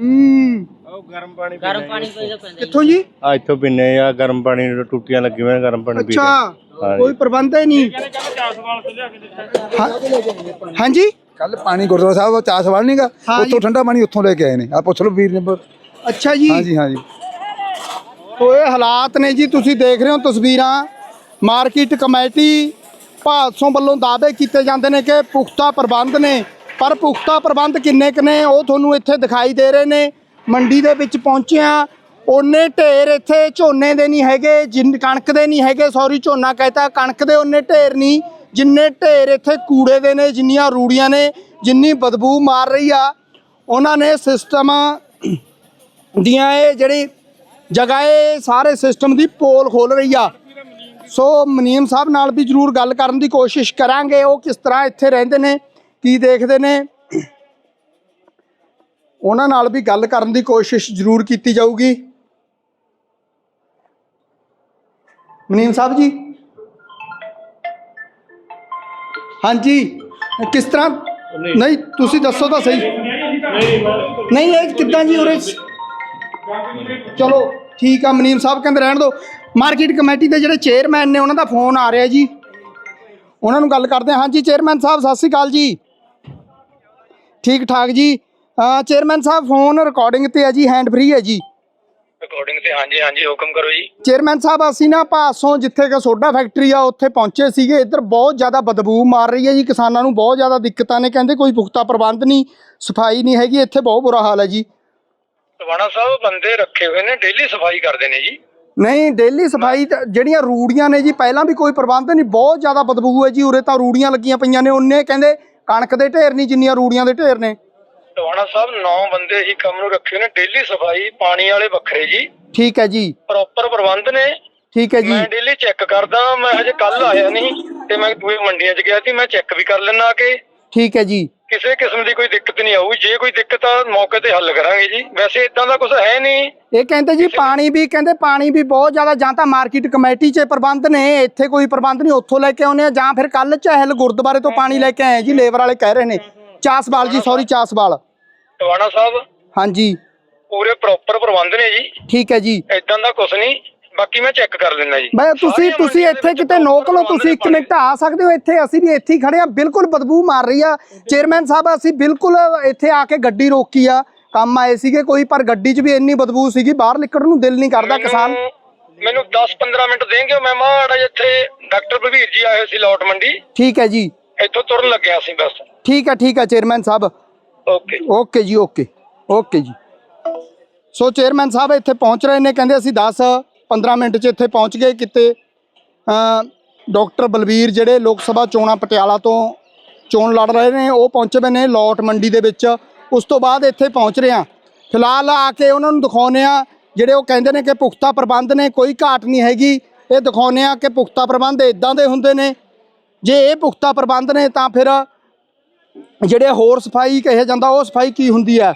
ਹੂੰ। ਗਰਮ ਪਾਣੀ ਪੈਂਦਾ ਪੈਂਦਾ ਕਿੱਥੋਂ ਜੀ? ਆ ਇੱਥੋਂ ਪੀਨੇ ਆ ਗਰਮ ਪਾਣੀ ਨੂੰ ਟੁੱਟੀਆਂ ਲੱਗੀਆਂ ਹੋਈਆਂ ਗਰਮ ਪਾਣੀ ਪੀ ਅੱਛਾ। ਕੋਈ ਪ੍ਰਬੰਧ ਹੀ ਨਹੀਂ। ਹਾਂ- ਹਾਂਜੀ? ਕੱਲ ਪਾਣੀ ਗੁਰਦੁਆਰਾ ਸਾਹਿਬ ਚਾਸ ਵਾਲ ਨਹੀਂਗਾ। ਉੱਥੋਂ ਠੰਡਾ ਪਾਣੀ ਉੱਥੋਂ ਲੈ ਕੇ ਆਏ ਨੇ। ਆ ਪੁੱਛ ਲਓ ਵੀਰ ਨੇ ਬ- ਅੱਛਾ ਜੀ। ਹਾਂਜੀ ਹਾਂਜੀ। ਤੋ ਇਹ ਹਾਲਾਤ ਨੇ ਜੀ ਤੁਸੀਂ ਦੇਖ ਰਹੇ ਹੋ ਤਸਵੀਰਾਂ। ਮਾਰਕੀਟ ਕਮੇਟੀ ਭਾਦਸੋਂ ਵੱਲੋਂ ਦਾਅਵੇ ਕੀਤੇ ਜਾਂਦੇ ਨੇ ਕਿ ਪੁਖਤਾ ਪ੍ਰਬੰਧ ਨੇ। ਪਰ ਪੁਖਤਾ ਪ੍ਰਬੰਧ ਕਿੰਨੇ ਕੁ ਨੇ ਉਹ ਤੁਹਾਨੂੰ ਇੱਥੇ ਦਿਖਾਈ ਦੇ ਰਹੇ ਨੇ। ਮੰਡੀ ਦੇ ਵਿੱਚ ਪਹੁੰਚਿਆ ਉਹਨੇ ਢੇਰ ਇੱਥੇ ਝੋਨੇ ਦੇ ਨਹੀਂ ਹੈਗੇ ਜਿੰਨ ਕਣਕ ਦੇ ਨਹੀਂ ਹੈਗੇ ਸੌਰੀ ਝੋਨਾ ਕਹਤਾ ਕਣਕ ਦੇ ਉਹਨੇ ਢੇਰ ਨਹੀਂ। ਜਿੰਨੇ ਢੇਰ ਇੱਥੇ ਕੂੜੇ ਦੇ ਨੇ, ਜਿੰਨੀਆਂ ਰੂੜੀਆਂ ਨੇ, ਜਿੰਨੀ ਬਦਬੂ ਮਾਰ ਰਹੀ ਆ, ਉਹਨਾਂ ਨੇ ਸਿਸਟਮ ਦੀਆਂ ਇਹ ਜਿਹੜੀ ਜਗ੍ਹਾ, ਇਹ ਸਾਰੇ ਸਿਸਟਮ ਦੀ ਪੋਲ ਖੋਲ ਰਹੀ ਆ। ਸੋ ਮਨੀਮ ਸਾਹਿਬ ਨਾਲ ਵੀ ਜਰੂਰ ਗੱਲ ਕਰਨ ਦੀ ਕੋਸ਼ਿਸ਼ ਕਰਾਂਗੇ, ਉਹ ਕਿਸ ਤਰ੍ਹਾਂ ਇੱਥੇ ਰਹਿੰਦੇ ਨੇ, ਕੀ ਦੇਖਦੇ ਨੇ। ਉਹਨਾਂ ਨਾਲ ਵੀ ਗੱਲ ਕਰਨ ਦੀ ਕੋਸ਼ਿਸ਼ ਜਰੂਰ ਕੀਤੀ ਜਾਊਗੀ। ਮਨੀਮ ਸਾਹਿਬ ਜੀ। ਹਾਂਜੀ। ਕਿਸ ਤਰ੍ਹਾਂ? ਨਹੀਂ। ਤੁਸੀਂ ਦੱਸੋ ਤਾਂ ਸਹੀ। ਨਹੀਂ ਇਹ ਕਿੱਦਾਂ ਜੀ ਉਰੇ? ਚਲੋ ਠੀਕ ਆ ਮਨੀਮ ਸਾਹਿਬ ਕਹਿੰਦੇ ਰਹਿਣ ਦਿਓ। ਮਾਰਕੀਟ ਕਮੇਟੀ ਦੇ ਜਿਹੜੇ ਚੇਅਰਮੈਨ ਨੇ ਉਹਨਾਂ ਦਾ ਫੋਨ ਆ ਰਿਹਾ ਜੀ। ਉਹਨਾਂ ਨੂੰ ਗੱਲ ਕਰਦੇ ਹਾਂ। ਹਾਂਜੀ ਚੇਅਰਮੈਨ ਸਾਹਿਬ ਸਤਿ ਸ਼੍ਰੀ ਅਕਾਲ ਜੀ। ਠੀਕ ਠਾਕ ਜੀ ਚੇਅਰਮੈਨ ਸਾਹਿਬ ਫੋਨ ਰਿਕਾਰਡਿੰਗ ਤੇ ਹੈ ਜੀ ਹੈਂਡ ਫ੍ਰੀ ਹੈ ਜੀ। ਰਿਕਾਰਡਿੰਗ ਤੇ ਹਾਂਜੀ ਹਾਂਜੀ ਹੁਕਮ ਕਰੋ ਜੀ। ਚੇਅਰਮੈਨ ਸਾਹਿਬ ਅਸੀਂ ਨਾ ਭਾਸੋਂ ਜਿੱਥੇ ਕਿ ਸੋਡਾ ਫੈਕਟਰੀ ਆ ਉੱਥੇ ਪਹੁੰਚੇ ਸੀਗੇ। ਇੱਧਰ ਬਹੁਤ ਜ਼ਿਆਦਾ ਬਦਬੂ ਮਾਰ ਰਹੀ ਹੈ ਜੀ। ਕਿਸਾਨਾਂ ਨੂੰ ਬਹੁਤ ਜ਼ਿਆਦਾ ਦਿੱਕਤਾਂ ਨੇ। ਕਹਿੰਦੇ ਕੋਈ ਪੁਖਤਾ ਪ੍ਰਬੰਧ ਨਹੀਂ ਸਫ਼ਾਈ ਨਹੀਂ ਹੈਗੀ। ਇੱਥੇ ਬਹੁਤ ਬੁਰਾ ਹਾਲ ਹੈ ਜੀ। ਟਵਾਣਾ ਸਾਹਿਬ ਬੰਦੇ ਰੱਖੇ ਹੋਏ ਨੇ ਡੇਲੀ ਸਫ਼ਾਈ ਕਰਦੇ ਨੇ ਜੀ। ਨਹੀਂ ਡੇਲੀ ਸਫ਼ਾਈ ਜਿਹੜੀਆਂ ਰੂੜੀਆਂ ਨੇ ਜੀ ਪਹਿਲਾਂ ਵੀ ਕੋਈ ਪ੍ਰਬੰਧ ਨਹੀਂ। ਬਹੁਤ ਜ਼ਿਆਦਾ ਬਦਬੂ ਹੈ ਜੀ। ਉਰੇ ਤਾਂ ਰੂੜੀਆਂ ਲੱਗੀਆਂ ਪਈਆਂ ਨੇ। ਉਹਨੇ ਕਹਿੰਦੇ ਕਣਕ ਦੇ ਢੇਰ ਨਹੀਂ ਜਿੰਨੀਆਂ ਰੂੜੀਆਂ ਦੇ ਢੇਰ ਨੇ। ਟਵਾਣਾ ਸਾਹਿਬ 9 ਬੰਦੇ ਹੀ ਕੰਮ ਨੂੰ ਰੱਖੇ ਨੇ। ਡੇਲੀ ਸਫ਼ਾਈ ਪਾਣੀ ਵਾਲੇ ਵੱਖਰੇ ਜੀ। ਠੀਕ ਹੈ ਜੀ। ਪ੍ਰੋਪਰ ਪ੍ਰਬੰਧ ਨੇ। ਠੀਕ ਹੈ ਜੀ। ਮੈਂ ਡੇਲੀ ਚੈੱਕ ਕਰਦਾ ਮੈਂ ਹਜੇ ਕੱਲ ਆਇਆ ਨਹੀਂ ਤੇ ਮੈਂ ਦੂਏ ਮੰਡੀਆਂ 'ਚ ਗਿਆ ਸੀ ਮੈਂ ਚੈੱਕ ਵੀ ਕਰ ਲੈਣਾ ਆ ਕੇ। ਠੀਕ ਹੈ ਜੀ। ਕਿਸੇ ਕਿਸਮ ਦੀ ਕੋਈ ਦਿੱਕਤ ਨਹੀਂ ਆਊਗੀ। ਜੇ ਕੋਈ ਦਿੱਕਤ ਆ ਮੌਕੇ ਤੇ ਹੱਲ ਕਰਾਂਗੇ ਜੀ। ਵੈਸੇ ਇਦਾਂ ਦਾ ਕੁਝ ਹੈ ਨਹੀਂ। ਇਹ ਕਹਿੰਦੇ ਜੀ ਪਾਣੀ ਵੀ ਕਹਿੰਦੇ ਪਾਣੀ ਵੀ ਬਹੁਤ ਜ਼ਿਆਦਾ ਜਾਂ ਤਾਂ ਮਾਰਕੀਟ ਕਮੇਟੀ 'ਚ ਪ੍ਰਬੰਧ ਨੇ ਇੱਥੇ ਕੋਈ ਪ੍ਰਬੰਧ ਨਹੀਂ ਉੱਥੋਂ ਲੈ ਕੇ ਆਉਨੇ ਆ ਜਾਂ ਫਿਰ ਕੱਲ ਚਹਿਲ ਗੁਰਦੁਆਰੇ ਤੋਂ ਪਾਣੀ ਲੈ ਕੇ ਆਏ ਜੀ ਲੇਬਰ ਵਾਲੇ ਕਹਿ ਰਹੇ ਨੇ। ਚਾਸਵਾਲ ਜੀ ਸੌਰੀ ਚਾਸਵਾਲ। ਟਵਾਣਾ ਸਾਹਿਬ? ਹਾਂਜੀ। ਪੂਰੇ ਪ੍ਰੋਪਰ ਪ੍ਰਬੰਧ ਨੇ ਜੀ। ਠੀਕ ਹੈ ਜੀ। ਇਦਾਂ ਦਾ ਕੁਝ ਨਹੀਂ। ਬਾਕੀ ਮੈਂ ਚੈੱਕ ਕਰ ਲੈਣਾ ਜੀ। ਬਈ ਤੁਸੀਂ ਤੁਸੀਂ ਇੱਥੇ ਕਿਤੇ ਨੋਕ ਲਓ ਤੁਸੀਂ ਇੱਕ ਮਿੰਟ ਆ ਸਕਦੇ ਹੋ ਇੱਥੇ। ਅਸੀਂ ਵੀ ਇੱਥੇ ਹੀ ਖੜੇ ਆ ਬਿਲਕੁਲ ਬਦਬੂ ਮਾਰ ਰਹੀ ਆ। ਚੇਅਰਮੈਨ ਸਾਹਿਬ ਅਸੀਂ ਬਿਲਕੁਲ ਇੱਥੇ ਆ ਕੇ ਗੱਡੀ ਰੋਕੀ ਆ। ਕੰਮ ਆਏ ਸੀਗੇ ਕੋਈ ਪਰ ਗੱਡੀ 'ਚ ਵੀ ਇੰਨੀ ਬਦਬੂ ਸੀਗੀ। ਬਾਹਰ ਨਿਕਲਣ ਨੂੰ ਦਿਲ ਨਹੀਂ ਕਰਦਾ ਕਿਸਾਨ। ਮੈਨੂੰ- ਮੈਨੂੰ 10-15 ਮਿੰਟ ਦੇਂਗੇ ਮੈਂ ਮਾੜਾ ਜਿਹਾ ਇੱਥੇ ਡਾਕਟਰ ਬਲਵੀਰ ਜੀ ਆਏ ਸੀ ਲੋਟ ਮੰਡੀ। ਠੀਕ ਹੈ ਜੀ। ਇੱਥੋਂ ਤੁਰਨ ਲੱਗਿਆ ਸੀ ਬਸ। ਠੀਕ ਹੈ ਠੀਕ ਹੈ ਚੇਅਰਮੈਨ ਸਾਹਿਬ। ਓਕੇ ਓਕੇ ਜੀ ਓਕੇ ਓਕੇ ਜੀ. ਸੋ ਚੇਅਰਮੈਨ ਸਾਹਿਬ ਇੱਥੇ ਪਹੁੰਚ ਰਹੇ ਨੇ ਕਹਿੰਦੇ ਅਸੀਂ 10 15 ਮਿੰਟ 'ਚ ਇੱਥੇ ਪਹੁੰਚ ਗਏ ਕਿਤੇ। ਅ, ਡਾਕਟਰ ਬਲਬੀਰ ਜਿਹੜੇ ਲੋਕ ਸਭਾ ਚੋਣਾਂ ਪਟਿਆਲਾ ਤੋਂ ਚੋਣ ਲੜ ਰਹੇ ਨੇ ਉਹ ਪਹੁੰਚੇ ਹੋਏ ਨੇ ਲੋਟ ਮੰਡੀ ਦੇ ਵਿੱਚ। ਉਸ ਤੋਂ ਬਾਅਦ ਇੱਥੇ ਪਹੁੰਚ ਰਹੇ ਆ ਫਿਲਹਾਲ ਆ ਕੇ ਉਹਨਾਂ ਨੂੰ ਦਿਖਾਉਂਦੇ ਆ ਜਿਹੜੇ ਉਹ ਕਹਿੰਦੇ ਨੇ ਕਿ ਪੁਖਤਾ ਪ੍ਰਬੰਧ ਨੇ ਕੋਈ ਘਾਟ ਨਹੀਂ ਹੈਗੀ। ਇਹ ਦਿਖਾਉਂਦੇ ਆ ਕਿ ਪੁਖਤਾ ਪ੍ਰਬੰਧ ਇਦਾਂ ਦੇ ਹੁੰਦੇ ਨੇ। ਜੇ ਇਹ ਪੁਖਤਾ ਪ੍ਰਬੰਧ ਨੇ ਤਾਂ ਫਿਰ ਜਿਹੜੇ ਹੋਰ ਸਫ਼ਾਈ ਕਿਹਾ ਜਾਂਦਾ ਉਹ ਸਫ਼ਾਈ ਕੀ ਹੁੰਦੀ ਹੈ?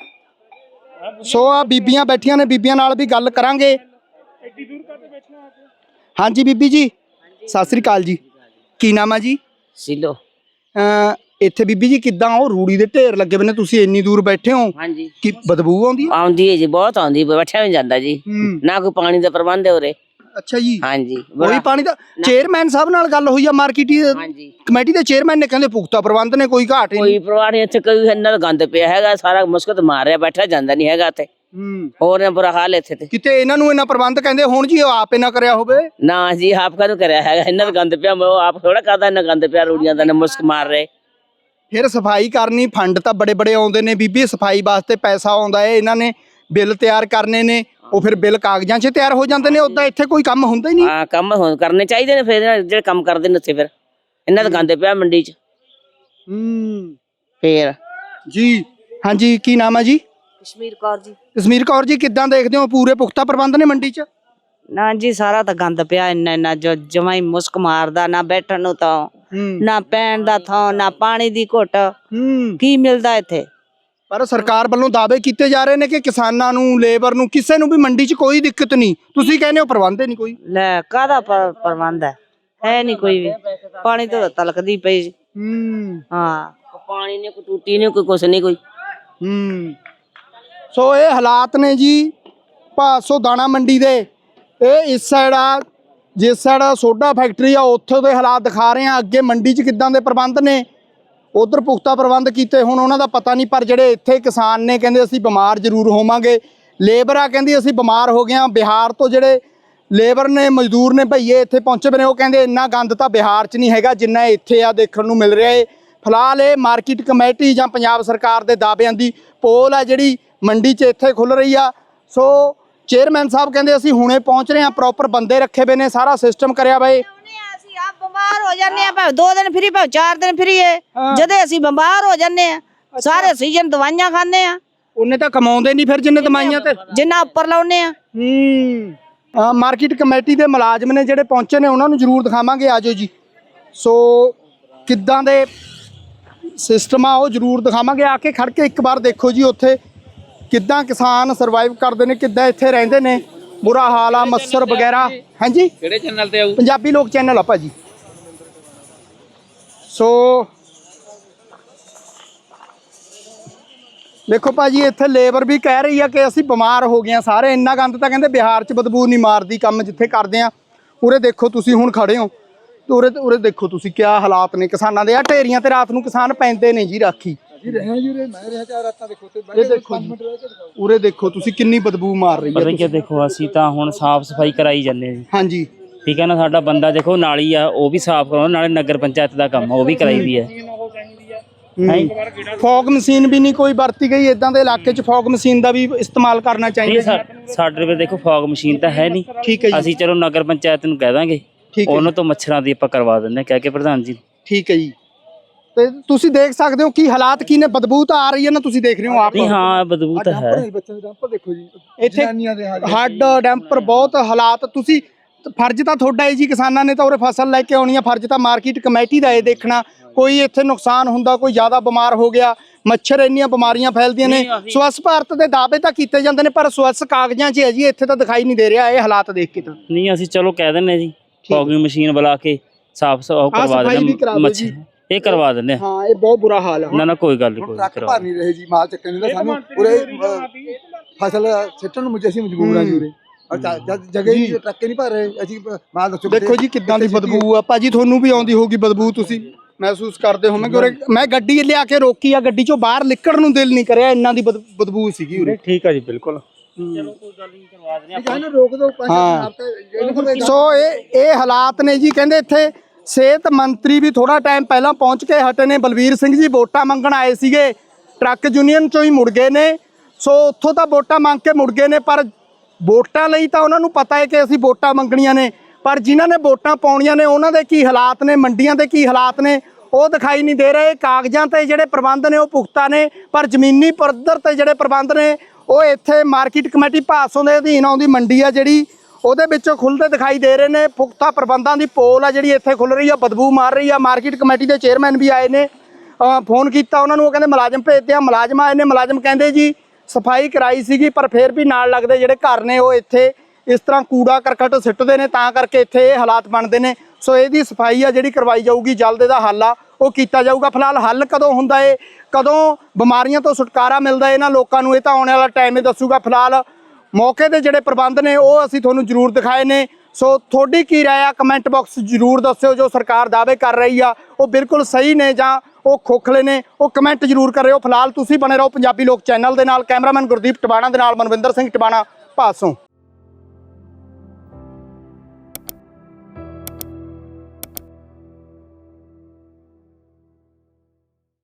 ਸੋ ਆ ਬੀਬੀਆਂ ਬੈਠੀਆਂ ਨੇ ਬੀਬੀਆਂ ਨਾਲ ਵੀ ਗੱਲ ਕਰਾਂਗੇ। ਹਾਂਜੀ ਬੀਬੀ ਜੀ ਸਤਿ ਸ੍ਰੀ ਅਕਾਲ ਜੀ। ਕੀ ਨਾਮ ਆ ਜੀ? ਸਿਲੋ। ਇੱਥੇ ਬੀਬੀ ਜੀ ਕਿੱਦਾਂ ਉਹ ਰੂੜੀ ਦੇ ਢੇਰ ਲੱਗੇ ਹੋਏ ਨੇ ਤੁਸੀਂ ਇੰਨੀ ਦੂਰ ਬੈਠੇ ਹੋ। ਹਾਂਜੀ। ਕਿ ਬਦਬੂ ਆਉਂਦੀ ਹੈ? ਆਉਂਦੀ ਹੈ ਜੀ ਬਹੁਤ ਆਉਂਦੀ ਬੈਠਿਆ ਵੀ ਜਾਂਦਾ ਜੀ। ਨਾ ਕੋਈ ਪਾਣੀ ਦਾ ਪ੍ਰਬੰਧ ਹੈ ਉਰੇ। ਅੱਛਾ ਜੀ। ਹਾਂਜੀ ਉਹੀ ਪਾਣੀ ਦਾ ਚੇਅਰਮੈਨ ਸਾਹਿਬ ਨਾਲ ਗੱਲ ਹੋਈ ਆ ਮਾਰਕੀਟ ਹਾਂਜੀ। ਕਮੇਟੀ ਦੇ ਚੇਅਰਮੈਨ ਨੇ ਕਹਿੰਦੇ ਪੁਖਤਾ ਪ੍ਰਬੰਧ ਨੇ ਕੋਈ ਘਾਟ ਹੀ ਕੋਈ ਨਹੀਂ। ਪਰਵਾਹ ਨਹੀਂ ਇੱਥੇ ਕੋਈ ਇੰਨਾ ਗੰਦ ਪਿਆ ਹੈਗਾ ਸਾਰਾ ਮੁਸਕਤ ਮਾਰ ਰਿਹਾ ਬੈਠਾ ਜਾਂਦਾ ਨਹੀਂ ਹੈਗਾ ਇੱਥੇ। ਹੂੰ। ਹੋਰ ਨਾ ਬੁਰਾ ਹਾਲ ਇੱਥੇ ਤੇ। ਕਿਤੇ ਇਹਨਾਂ ਨੂੰ ਇਹਨਾਂ ਪ੍ਰਬੰਧ ਕਹਿੰਦੇ ਹੁਣ ਜੀ ਉਹ ਆਪ ਇਹਨਾਂ ਕਰਿਆ ਹੋਵੇ? ਨਾ ਜੀ ਆਪ ਕਦੋਂ ਕਰਿਆ ਹੈਗਾ? ਇੰਨਾ ਤਾਂ ਗੰਦ ਪਿਆ ਉਹ ਆਪ ਥੋੜਾ ਕਰਦਾ ਇੰਨਾ ਗੰਦ ਪਿਆ ਰੂੜੀਆਂ ਦਾ ਨਾ ਮੁਸਕ ਮਾਰ ਰਹੇ। ਫਿਰ ਸਫ਼ਾਈ ਕਰਨੀ ਫੰਡ ਤਾਂ ਬੜੇ ਬੜੇ ਆਉਂਦੇ ਨੇ। ਬੀਬੀ ਸਫ਼ਾਈ ਵਾਸਤੇ ਪੈਸਾ ਆਉਂਦਾ ਹੈ ਇਹਨਾਂ ਨੇ ਬਿੱਲ ਤਿਆਰ ਕਰਨੇ ਨੇ। ਉਹ ਫਿਰ ਬਿੱਲ ਕਾਗਜ਼ਾਂ 'ਚ ਤਿਆਰ ਹੋ ਜਾਂਦੇ ਨੇ ਉਦਾਂ ਇੱਥੇ ਕੋਈ ਕੰਮ ਹੁੰਦਾ ਹੀ ਨਹੀਂ? ਆ ਕੰਮ ਹੁਣ ਕਰਨੇ ਚਾਹੀਦੇ ਨੇ ਫਿਰ ਜਿਹੜੇ ਕੰਮ ਕਰਦੇ ਨੇ ਉੱਥੇ ਫਿਰ। ਇਹਨਾਂ ਦਾ ਗੰਦ ਪਿਆ ਮੰਡੀ 'ਚ। ਹੂੰ। ਫੇਰ। ਜੀ ਹਾਂਜੀ ਕੀ ਨਾਮ ਹੈ ਜੀ? ਕਸ਼ਮੀਰ ਕੌਰ ਜੀ। ਕਸ਼ਮੀਰ ਕੌਰ ਜੀ ਕਿੱਦਾਂ ਦੇਖਦੇ ਹੋ? ਪੂਰੇ ਪੁਖਤਾ ਪ੍ਰਬੰਧ ਨੇ ਮੰਡੀ 'ਚ? ਨਾ ਜੀ ਸਾਰਾ ਤਾਂ ਗੰਦ ਪਿਆ ਇੰਨਾ ਇੰਨਾ ਜੋ ਜਮਾਂ ਹੀ ਮੁਸਕ ਮਾਰਦਾ ਨਾ ਬੈਠਣ ਨੂੰ ਤਾਂ। ਹੂੰ। ਨਾ ਪੈਣ ਦਾ ਥਾਂ ਨਾ ਪਾਣੀ ਦੀ ਘੁੱਟ। ਹੂੰ। ਕੀ ਮਿਲਦਾ ਇੱਥੇ? ਪਰ ਸਰਕਾਰ ਵੱਲੋਂ ਦਾਅਵੇ ਕੀਤੇ ਜਾ ਰਹੇ ਨੇ ਕਿ ਕਿਸਾਨਾਂ ਨੂੰ ਲੇਬਰ ਨੂੰ ਕਿਸੇ ਨੂੰ ਵੀ ਮੰਡੀ 'ਚ ਕੋਈ ਦਿੱਕਤ ਨਹੀਂ। ਤੁਸੀਂ ਕਹਿੰਦੇ ਹੋ ਪ੍ਰਬੰਧ ਨਹੀਂ ਕੋਈ। ਲੈ ਕਾਹਦਾ ਪਰ- ਪ੍ਰਬੰਧ ਹੈ? ਹੈ ਨਹੀਂ ਕੋਈ ਵੀ। ਪਾਣੀ ਤੋਂ ਤਲਕਦੀ ਪਈ ਹੂੰ। ਹਾਂ। ਪਾਣੀ ਨੇ ਕੋਈ ਟੂਟੀ ਨੇ ਕੋਈ ਕੁਛ ਨਹੀਂ ਕੋਈ। ਹੂੰ। ਸੋ ਇਹ ਹਾਲਾਤ ਨੇ ਜੀ ਭਾਸੋ ਦਾਣਾ ਮੰਡੀ ਦੇ। ਇਹ ਇਸ ਸਾਈਡ ਆ ਜਿਸ ਸਾਈਡ ਸੋਡਾ ਫੈਕਟਰੀ ਆ ਉੱਥੇ ਦੇ ਹਾਲਾਤ ਦਿਖਾ ਰਹੇ ਆ ਅੱਗੇ ਮੰਡੀ 'ਚ ਕਿੱਦਾਂ ਦੇ ਪ੍ਰਬੰਧ ਨੇ? ਉਧਰ ਪੁਖਤਾ ਪ੍ਰਬੰਧ ਕੀਤੇ, ਹੁਣ ਉਹਨਾਂ ਦਾ ਪਤਾ ਨਹੀਂ, ਪਰ ਜਿਹੜੇ ਇੱਥੇ ਕਿਸਾਨ ਨੇ, ਕਹਿੰਦੇ ਅਸੀਂ ਬਿਮਾਰ ਜ਼ਰੂਰ ਹੋਵਾਂਗੇ। ਲੇਬਰ ਆ ਕਹਿੰਦੀ ਅਸੀਂ ਬਿਮਾਰ ਹੋ ਗਏ ਆ ਬਿਹਾਰ ਤੋਂ ਜਿਹੜੇ ਲੇਬਰ ਨੇ, ਮਜ਼ਦੂਰ ਨੇ ਭਈਏ, ਇੱਥੇ ਪਹੁੰਚੇ ਹੋਏ ਨੇ, ਉਹ ਕਹਿੰਦੇ ਇੰਨਾ ਗੰਦ ਤਾਂ ਬਿਹਾਰ 'ਚ ਨਹੀਂ ਹੈਗਾ, ਜਿੰਨਾ ਇੱਥੇ ਆ ਦੇਖਣ ਨੂੰ ਮਿਲ ਰਿਹਾ ਏ। ਫਿਲਹਾਲ ਇਹ ਮਾਰਕੀਟ ਕਮੇਟੀ ਜਾਂ ਪੰਜਾਬ ਸਰਕਾਰ ਦੇ ਦਾਅਵਿਆਂ ਦੀ ਪੋਲ ਆ ਜਿਹੜੀ ਮੰਡੀ 'ਚ ਇੱਥੇ ਖੁੱਲ ਰਹੀ ਆ। ਸੋ ਚੇਅਰਮੈਨ ਸਾਹਿਬ ਕਹਿੰਦੇ ਅਸੀਂ ਹੁਣੇ ਪਹੁੰਚ ਰਹੇ ਹਾਂ, ਪ੍ਰੋਪਰ ਬੰਦੇ ਰੱਖੇ ਹੋਏ ਨੇ, ਸਾਰਾ ਸਿਸਟਮ ਕਰਿਆ ਬਈ ਬਿਮਾਰ ਹੋ ਜਾਂਦੇ ਆ ਭਾਵੇਂ ਦੋ ਦਿਨ ਫਰੀ ਭਾਵੇਂ ਚਾਰ ਦਿਨ ਫਰੀ ਏ। ਜਦੇ ਅਸੀਂ ਬਿਮਾਰ ਹੋ ਜਾਂਦੇ ਆ ਸਾਰੇ ਸੀਜ਼ਨ ਦਵਾਈਆਂ ਖਾਂਦੇ ਆ। ਉਹਨੇ ਤਾਂ ਕਮਾਉਂਦੇ ਨਹੀਂ ਫਿਰ ਜਿੰਨੇ ਦਮਾਈਆਂ ਤੇ। ਜਿੰਨਾ ਉੱਪਰ ਲਾਉਨੇ ਆ। ਹੂੰ। ਮਾਰਕੀਟ ਕਮੇਟੀ ਦੇ ਮੁਲਾਜ਼ਮ ਨੇ ਜਿਹੜੇ ਪਹੁੰਚੇ ਨੇ ਉਹਨਾਂ ਨੂੰ ਜ਼ਰੂਰ ਦਿਖਾਵਾਂਗੇ। ਆਜੋ ਜੀ। ਸੋ ਕਿੱਦਾਂ ਦੇ ਸਿਸਟਮ ਆ ਉਹ ਜ਼ਰੂਰ ਦਿਖਾਵਾਂਗੇ। ਆ ਕੇ ਖੜ ਕੇ ਇੱਕ ਵਾਰ ਦੇਖੋ ਜੀ ਉੱਥੇ ਕਿੱਦਾਂ ਕਿਸਾਨ ਸਰਵਾਈਵ ਕਰਦੇ ਨੇ ਕਿੱਦਾਂ ਇੱਥੇ ਰਹਿੰਦੇ ਨੇ। ਬੁਰਾ ਹਾਲ ਆ ਮੱਸਰ ਵਗੈਰਾ। ਹਾਂਜੀ? ਕਿਹੜੇ ਚੈਨਲ ਤੇ ਆਊ? ਪੰਜਾਬੀ ਲੋਕ ਚੈਨਲ ਆ ਭਾਜੀ। ਸੋ ਦੇਖੋ ਭਾਜੀ ਇੱਥੇ ਲੇਬਰ ਵੀ ਕਹਿ ਰਹੀ ਆ ਕਿ ਅਸੀਂ ਬਿਮਾਰ ਹੋ ਗਏ ਆ ਸਾਰੇ। ਇੰਨਾ ਗੰਦ ਤਾਂ ਕਹਿੰਦੇ ਬਿਹਾਰ 'ਚ ਬਦਬੂ ਨਹੀਂ ਮਾਰਦੀ ਕੰਮ ਜਿੱਥੇ ਕਰਦੇ ਆ। ਉਰੇ ਦੇਖੋ ਤੁਸੀਂ ਹੁਣ ਖੜੇ ਹੋ। ਉਰੇ ਉਰੇ ਦੇਖੋ ਤੁਸੀਂ ਕਿਆ ਹਾਲਾਤ ਨੇ ਕਿਸਾਨਾਂ ਦੇ। ਆ ਢੇਰੀਆਂ ਤੇ ਰਾਤ ਨੂੰ ਕਿਸਾਨ ਪੈਂਦੇ ਨੇ ਜੀ ਰਾਖੀ। ਜੀ ਰਹੇ ਜੀ ਉਰੇ ਮੈਂ ਰਿਹਾ ਚਾਰ ਰਾਤਾਂ ਦੇਖੋ ਤੇ ਇਹ ਦੇਖੋ ਜੀ। ਉਰੇ ਦੇਖੋ ਤੁਸੀਂ ਕਿੰਨੀ ਬਦਬੂ ਮਾਰ ਰਹੀ ਪਤਾ ਹੈ ਕੀ ਦੇਖੋ ਅਸੀਂ ਤਾਂ ਹੁਣ ਸਾਫ਼ ਸਫ਼ਾਈ ਕਰਾਈ ਜਾਂਦੇ ਹਾਂ ਜੀ। ਹਾਂਜੀ। ਠੀਕ ਹੈ ਨਾ ਸਾਡਾ ਬੰਦਾ ਦੇਖੋ ਨਾਲੀ ਆ ਉਹ ਵੀ ਸਾਫ਼ ਕਰਾਉਣਾ ਨਾਲੇ ਨਗਰ ਪੰਚਾਇਤ ਦਾ ਕੰਮ ਆ, ਉਹ ਵੀ ਕਰਾਈ ਦੀ ਹੈ। ਫੌਗ ਮਸ਼ੀਨ ਵੀ ਨਹੀਂ ਕੋਈ ਵਰਤੀ ਗਈ ਇਦਾਂ ਦੇ ਇਲਾਕੇ 'ਚ ਫੌਗ ਮਸ਼ੀਨ ਦਾ ਵੀ ਇਸਤੇਮਾਲ ਕਰਨਾ ਚਾਹੀਦਾ ਸਾ- ਸਾਡੇ ਕੋਲ ਦੇਖੋ ਫੌਗ ਮਸ਼ੀਨ ਤਾਂ ਹੈ ਨਹੀਂ। ਠੀਕ ਹੈ ਜੀ। ਅਸੀਂ ਚਲੋ ਨਗਰ ਪੰਚਾਇਤ ਨੂੰ ਕਹਿ ਦਾਂਗੇ ਠੀਕ ਹੈ ਉਹਨਾਂ ਤੋਂ ਮੱਛਰਾਂ ਦੀ ਆਪਾਂ ਕਰਵਾ ਦਿੰਦੇ ਹਾਂ ਕਹਿ ਕੇ ਪ੍ਰਧਾਨ ਜੀ ਠੀਕ ਹੈ ਜੀ। ਤੇ ਤੁਸੀਂ ਦੇਖ ਸਕਦੇ ਹੋ ਕੀ ਹਾਲਾਤ ਕੀ ਨੇ ਬਦਬੂ ਤਾਂ ਆ ਰਹੀ ਹੈ ਨਾ ਤੁਸੀਂ ਦੇਖ ਰਹੇ ਹੋ ਆਪ। ਨਹੀਂ ਹਾਂ ਬਦਬੂ ਤਾਂ ਹੈ। ਬੱਚਿਆਂ ਦੇ ਡੰਪ ਦੇਖੋ ਜੀ ਇੱਥੇ ਹੱਡ ਡੈਂਪਰ ਬਹੁਤ ਹਾਲਾਤ ਤੁਸੀਂ ਫਰਜ਼ ਤਾਂ ਤੁਹਾਡਾ ਹੈ ਜੀ ਕਿਸਾਨਾਂ ਨੇ ਤਾਂ ਉਰੇ ਫਸਲ ਲੈ ਕੇ ਆਉਣੀ ਆ ਫਰਜ਼ ਤਾਂ ਮਾਰਕੀਟ ਕਮੇਟੀ ਦਾ ਇਹ ਦੇਖਣਾ। ਕੋਈ ਇੱਥੇ ਨੁਕਸਾਨ ਹੁੰਦਾ ਕੋਈ ਜ਼ਿਆਦਾ ਬਿਮਾਰ ਹੋ ਗਿਆ ਮੱਛਰ ਇੰਨੀਆਂ ਬਿਮਾਰੀਆਂ ਫੈਲਦੀਆਂ ਨੇ। ਸਵੱਛ ਭਾਰਤ ਦੇ ਦਾਅਵੇ ਤਾਂ ਕੀਤੇ ਜਾਂਦੇ ਨੇ ਪਰ ਸਵੱਛ ਕਾਗਜ਼ਾਂ 'ਚ ਹੈ ਜੀ ਇੱਥੇ ਤਾਂ ਦਿਖਾਈ ਨਹੀਂ ਦੇ ਰਿਹਾ ਇਹ ਹਾਲਾਤ ਦੇਖ ਕੇ ਤਾਂ। ਨਹੀਂ ਅਸੀਂ ਚਲੋ ਕਹਿ ਹਾਂ ਜੀ ਫੌਗਿੰਗ ਮਸ਼ੀਨ ਬੁਲਾ ਕੇ ਸਾਫ਼ ਸ- ਉਹ ਆਹ ਕਰਵਾ ਦਿੰਦੇ ਮੱਛਰ। ਇਹ ਕਰਵਾ ਦਿੰਦੇ ਹਾਂ। ਇਹ ਬਹੁਤ ਬੁਰਾ ਹਾਲ ਹੈ ਨਾ ਨਾ ਕੋਈ ਗੱਲ ਕੋਈ ਟਰੱਕ ਭਰ ਨਹੀਂ ਰਹੇ ਜੀ ਮਾਲ ਚੱਕਣ ਤਾਂ ਸਾਨੂੰ ਉਰੇ ਫਸਲ ਸਿੱਟਣ ਨੂੰ ਮੁਝੇ ਅਸੀਂ ਮਜਬੂਰ ਹਾਂ ਜੀ ਉਰੇ। ਔਰ ਜ- ਜਦ ਜਗ੍ਹਾ ਹੀ ਨਹੀਂ, ਟਰੱਕ ਹੀ ਨਹੀਂ ਭਰ ਰਹੇ ਅਸੀਂ ਪ- ਮਾਲ ਦੱਸੋ ਦੇਖੋ ਜੀ ਕਿੱਦਾਂ ਦੀ ਬਦਬੂ ਆ। ਭਾਜੀ ਤੁਹਾਨੂੰ ਵੀ ਆਉਂਦੀ ਹੋਊਗੀ ਬਦਬੂ ਤੁਸੀਂ। ਮਹਿਸੂਸ ਕਰਦੇ ਹੋਵੋਗੇ। ਉਰੇ ਮੈਂ ਗੱਡੀ ਲਿਆ ਕੇ ਰੋਕੀ ਆ ਗੱਡੀ ਚੋਂ ਬਾਹਰ ਨਿਕਲਣ ਨੂੰ ਦਿਲ ਨਹੀਂ ਕਰਿਆ ਇੰਨਾ ਦੀ ਬਦ- ਬਦਬੂ ਸੀਗੀ ਉਰੇ। ਠੀਕ ਆ ਜੀ ਬਿਲਕੁਲ। ਇਹਨੂੰ ਰੋਕ ਦਿਓ ਪੰਜ ਹਾਂ। ਹਫ਼ਤੇ ਇਹਨੂੰ ਕੋਈ ਸੋ ਇਹ ਇਹ ਹਾਲਾਤ ਨੇ ਜੀ ਕਹਿੰਦੇ ਇੱਥੇ ਸਿਹਤ ਮੰਤਰੀ ਵੀ ਥੋੜਾ ਟਾਈਮ ਪਹਿਲਾਂ ਪਹੁੰਚ ਕੇ ਹਟੇ ਨੇ। ਬਲਵੀਰ ਸਿੰਘ ਜੀ ਵੋਟਾਂ ਮੰਗਣ ਆਏ ਸੀਗੇ। ਟਰੱਕ ਯੂਨੀਅਨ ਚੋਂ ਹੀ ਮੁੜ ਗਏ ਨੇ। ਸੋ ਉੱਥੋਂ ਤਾਂ ਵੋਟਾਂ ਮੰਗ ਕੇ ਮੁੜ ਗਏ ਨੇ ਪਰ ਵੋਟਾਂ ਲਈ ਤਾਂ ਉਹਨਾਂ ਨੂੰ ਪਤਾ ਹੈ ਕਿ ਅਸੀਂ ਵੋਟਾਂ ਮੰਗਣੀਆਂ ਨੇ, ਪਰ ਜਿਨ੍ਹਾਂ ਨੇ ਵੋਟਾਂ ਪਾਉਣੀਆਂ ਨੇ, ਉਹਨਾਂ ਦੇ ਕੀ ਹਾਲਾਤ ਨੇ, ਮੰਡੀਆਂ ਦੇ ਕੀ ਹਾਲਾਤ ਨੇ, ਉਹ ਦਿਖਾਈ ਨਹੀਂ ਦੇ ਰਹੇ। ਕਾਗਜ਼ਾਂ ਤੇ ਜਿਹੜੇ ਪ੍ਰਬੰਧ ਨੇ, ਉਹ ਪੁਖਤਾ ਨੇ, ਪਰ ਜ਼ਮੀਨੀ ਪੱਧਰ ਤੇ ਜਿਹੜੇ ਪ੍ਰਬੰਧ ਨੇ, ਉਹ ਇੱਥੇ ਮਾਰਕੀਟ ਕਮੇਟੀ ਭਾਸੋਂ ਦੇ ਅਧੀਨ ਆਉਂਦੀ ਮੰਡੀ ਆ ਜਿਹੜੀ, ਉਹਦੇ ਵਿੱਚੋਂ ਖੁੱਲਦੇ ਦਿਖਾਈ ਦੇ ਰਹੇ ਨੇ। ਪੁਖਤਾ ਪ੍ਰਬੰਧਾਂ ਦੀ ਪੋਲ ਆ ਜਿਹੜੀ ਇੱਥੇ ਖੁੱਲ ਰਹੀ ਆ, ਬਦਬੂ ਮਾਰ ਰਹੀ ਆ। ਮਾਰਕੀਟ ਕਮੇਟੀ ਦੇ ਚੇਅਰਮੈਨ ਵੀ ਆਏ ਨੇ। ਫੋਨ ਕੀਤਾ ਉਹਨਾਂ ਨੂੰ, ਉਹ ਕਹਿੰਦੇ ਮੁਲਾਜ਼ਮ ਭੇਜਦੇ ਆ, ਮੁਲਾਜ਼ਮ ਆਏ ਨੇ, ਮੁਲਾਜ਼ਮ ਕਹਿੰਦੇ ਜੀ ਸਫ਼ਾਈ ਕਰਾਈ ਸੀਗੀ, ਪਰ ਫਿਰ ਵੀ ਨਾਲ ਲੱਗਦੇ ਜਿਹੜੇ ਘਰ ਨੇ, ਉਹ ਇੱਥੇ ਇਸ ਤਰ੍ਹਾਂ ਕੂੜਾ ਕਰਕਟ ਸਿੱਟਦੇ ਨੇ, ਤਾਂ ਕਰਕੇ ਇੱਥੇ ਇਹ ਹਾਲਾਤ ਬਣਦੇ ਨੇ। ਸੋ ਇਹਦੀ ਸਫ਼ਾਈ ਆ ਜਿਹੜੀ ਕਰਵਾਈ ਜਾਊਗੀ, ਜਲਦ ਇਹਦਾ ਹੱਲ ਆ, ਉਹ ਕੀਤਾ ਜਾਊਗਾ। ਫਿਲਹਾਲ ਹੱਲ ਕਦੋਂ ਹੁੰਦਾ ਏ? ਕਦੋਂ ਬਿਮਾਰੀਆਂ ਤੋਂ ਛੁਟਕਾਰਾ ਮਿਲਦਾ ਇਹਨਾਂ ਲੋਕਾਂ ਨੂੰ? ਇਹ ਤਾਂ ਆਉਣ ਵਾਲਾ ਟਾਈਮ ਹੀ ਦੱਸੂਗਾ। ਫਿਲਹਾਲ ਮੌਕੇ ਦੇ ਜਿਹੜੇ ਪ੍ਰਬੰਧ ਨੇ, ਉਹ ਅਸੀਂ ਤੁਹਾਨੂੰ ਜ਼ਰੂਰ ਦਿਖਾਏ ਨੇ। ਸੋ ਤੁਹਾਡੀ ਕੀ ਰਾਏ ਆ? ਕਮੈਂਟ ਬਾਕਸ ਜ਼ਰੂਰ ਦੱਸਿਓ। ਜੋ ਸਰਕਾਰ ਦਾਅਵੇ ਕਰ ਰਹੀ ਆ, ਉਹ ਬਿਲਕੁਲ ਸਹੀ ਨੇ ਜਾਂ ਉਹ ਖੋਖਲੇ ਨੇ, ਉਹ ਕਮੈਂਟ ਜ਼ਰੂਰ ਕਰਿਓ। ਫਿਲਹਾਲ ਤੁਸੀਂ ਬਣੇ ਰਹੋ ਪੰਜਾਬੀ ਲੋਕ ਚੈਨਲ ਦੇ ਨਾਲ। ਕੈਮਰਾਮੈਨ ਗੁਰਦੀਪ ਟਵਾਣਾ ਦੇ ਨਾਲ ਮਨਵਿੰਦਰ ਸਿੰਘ ਟਵਾਣਾ ਪਾਸੋਂ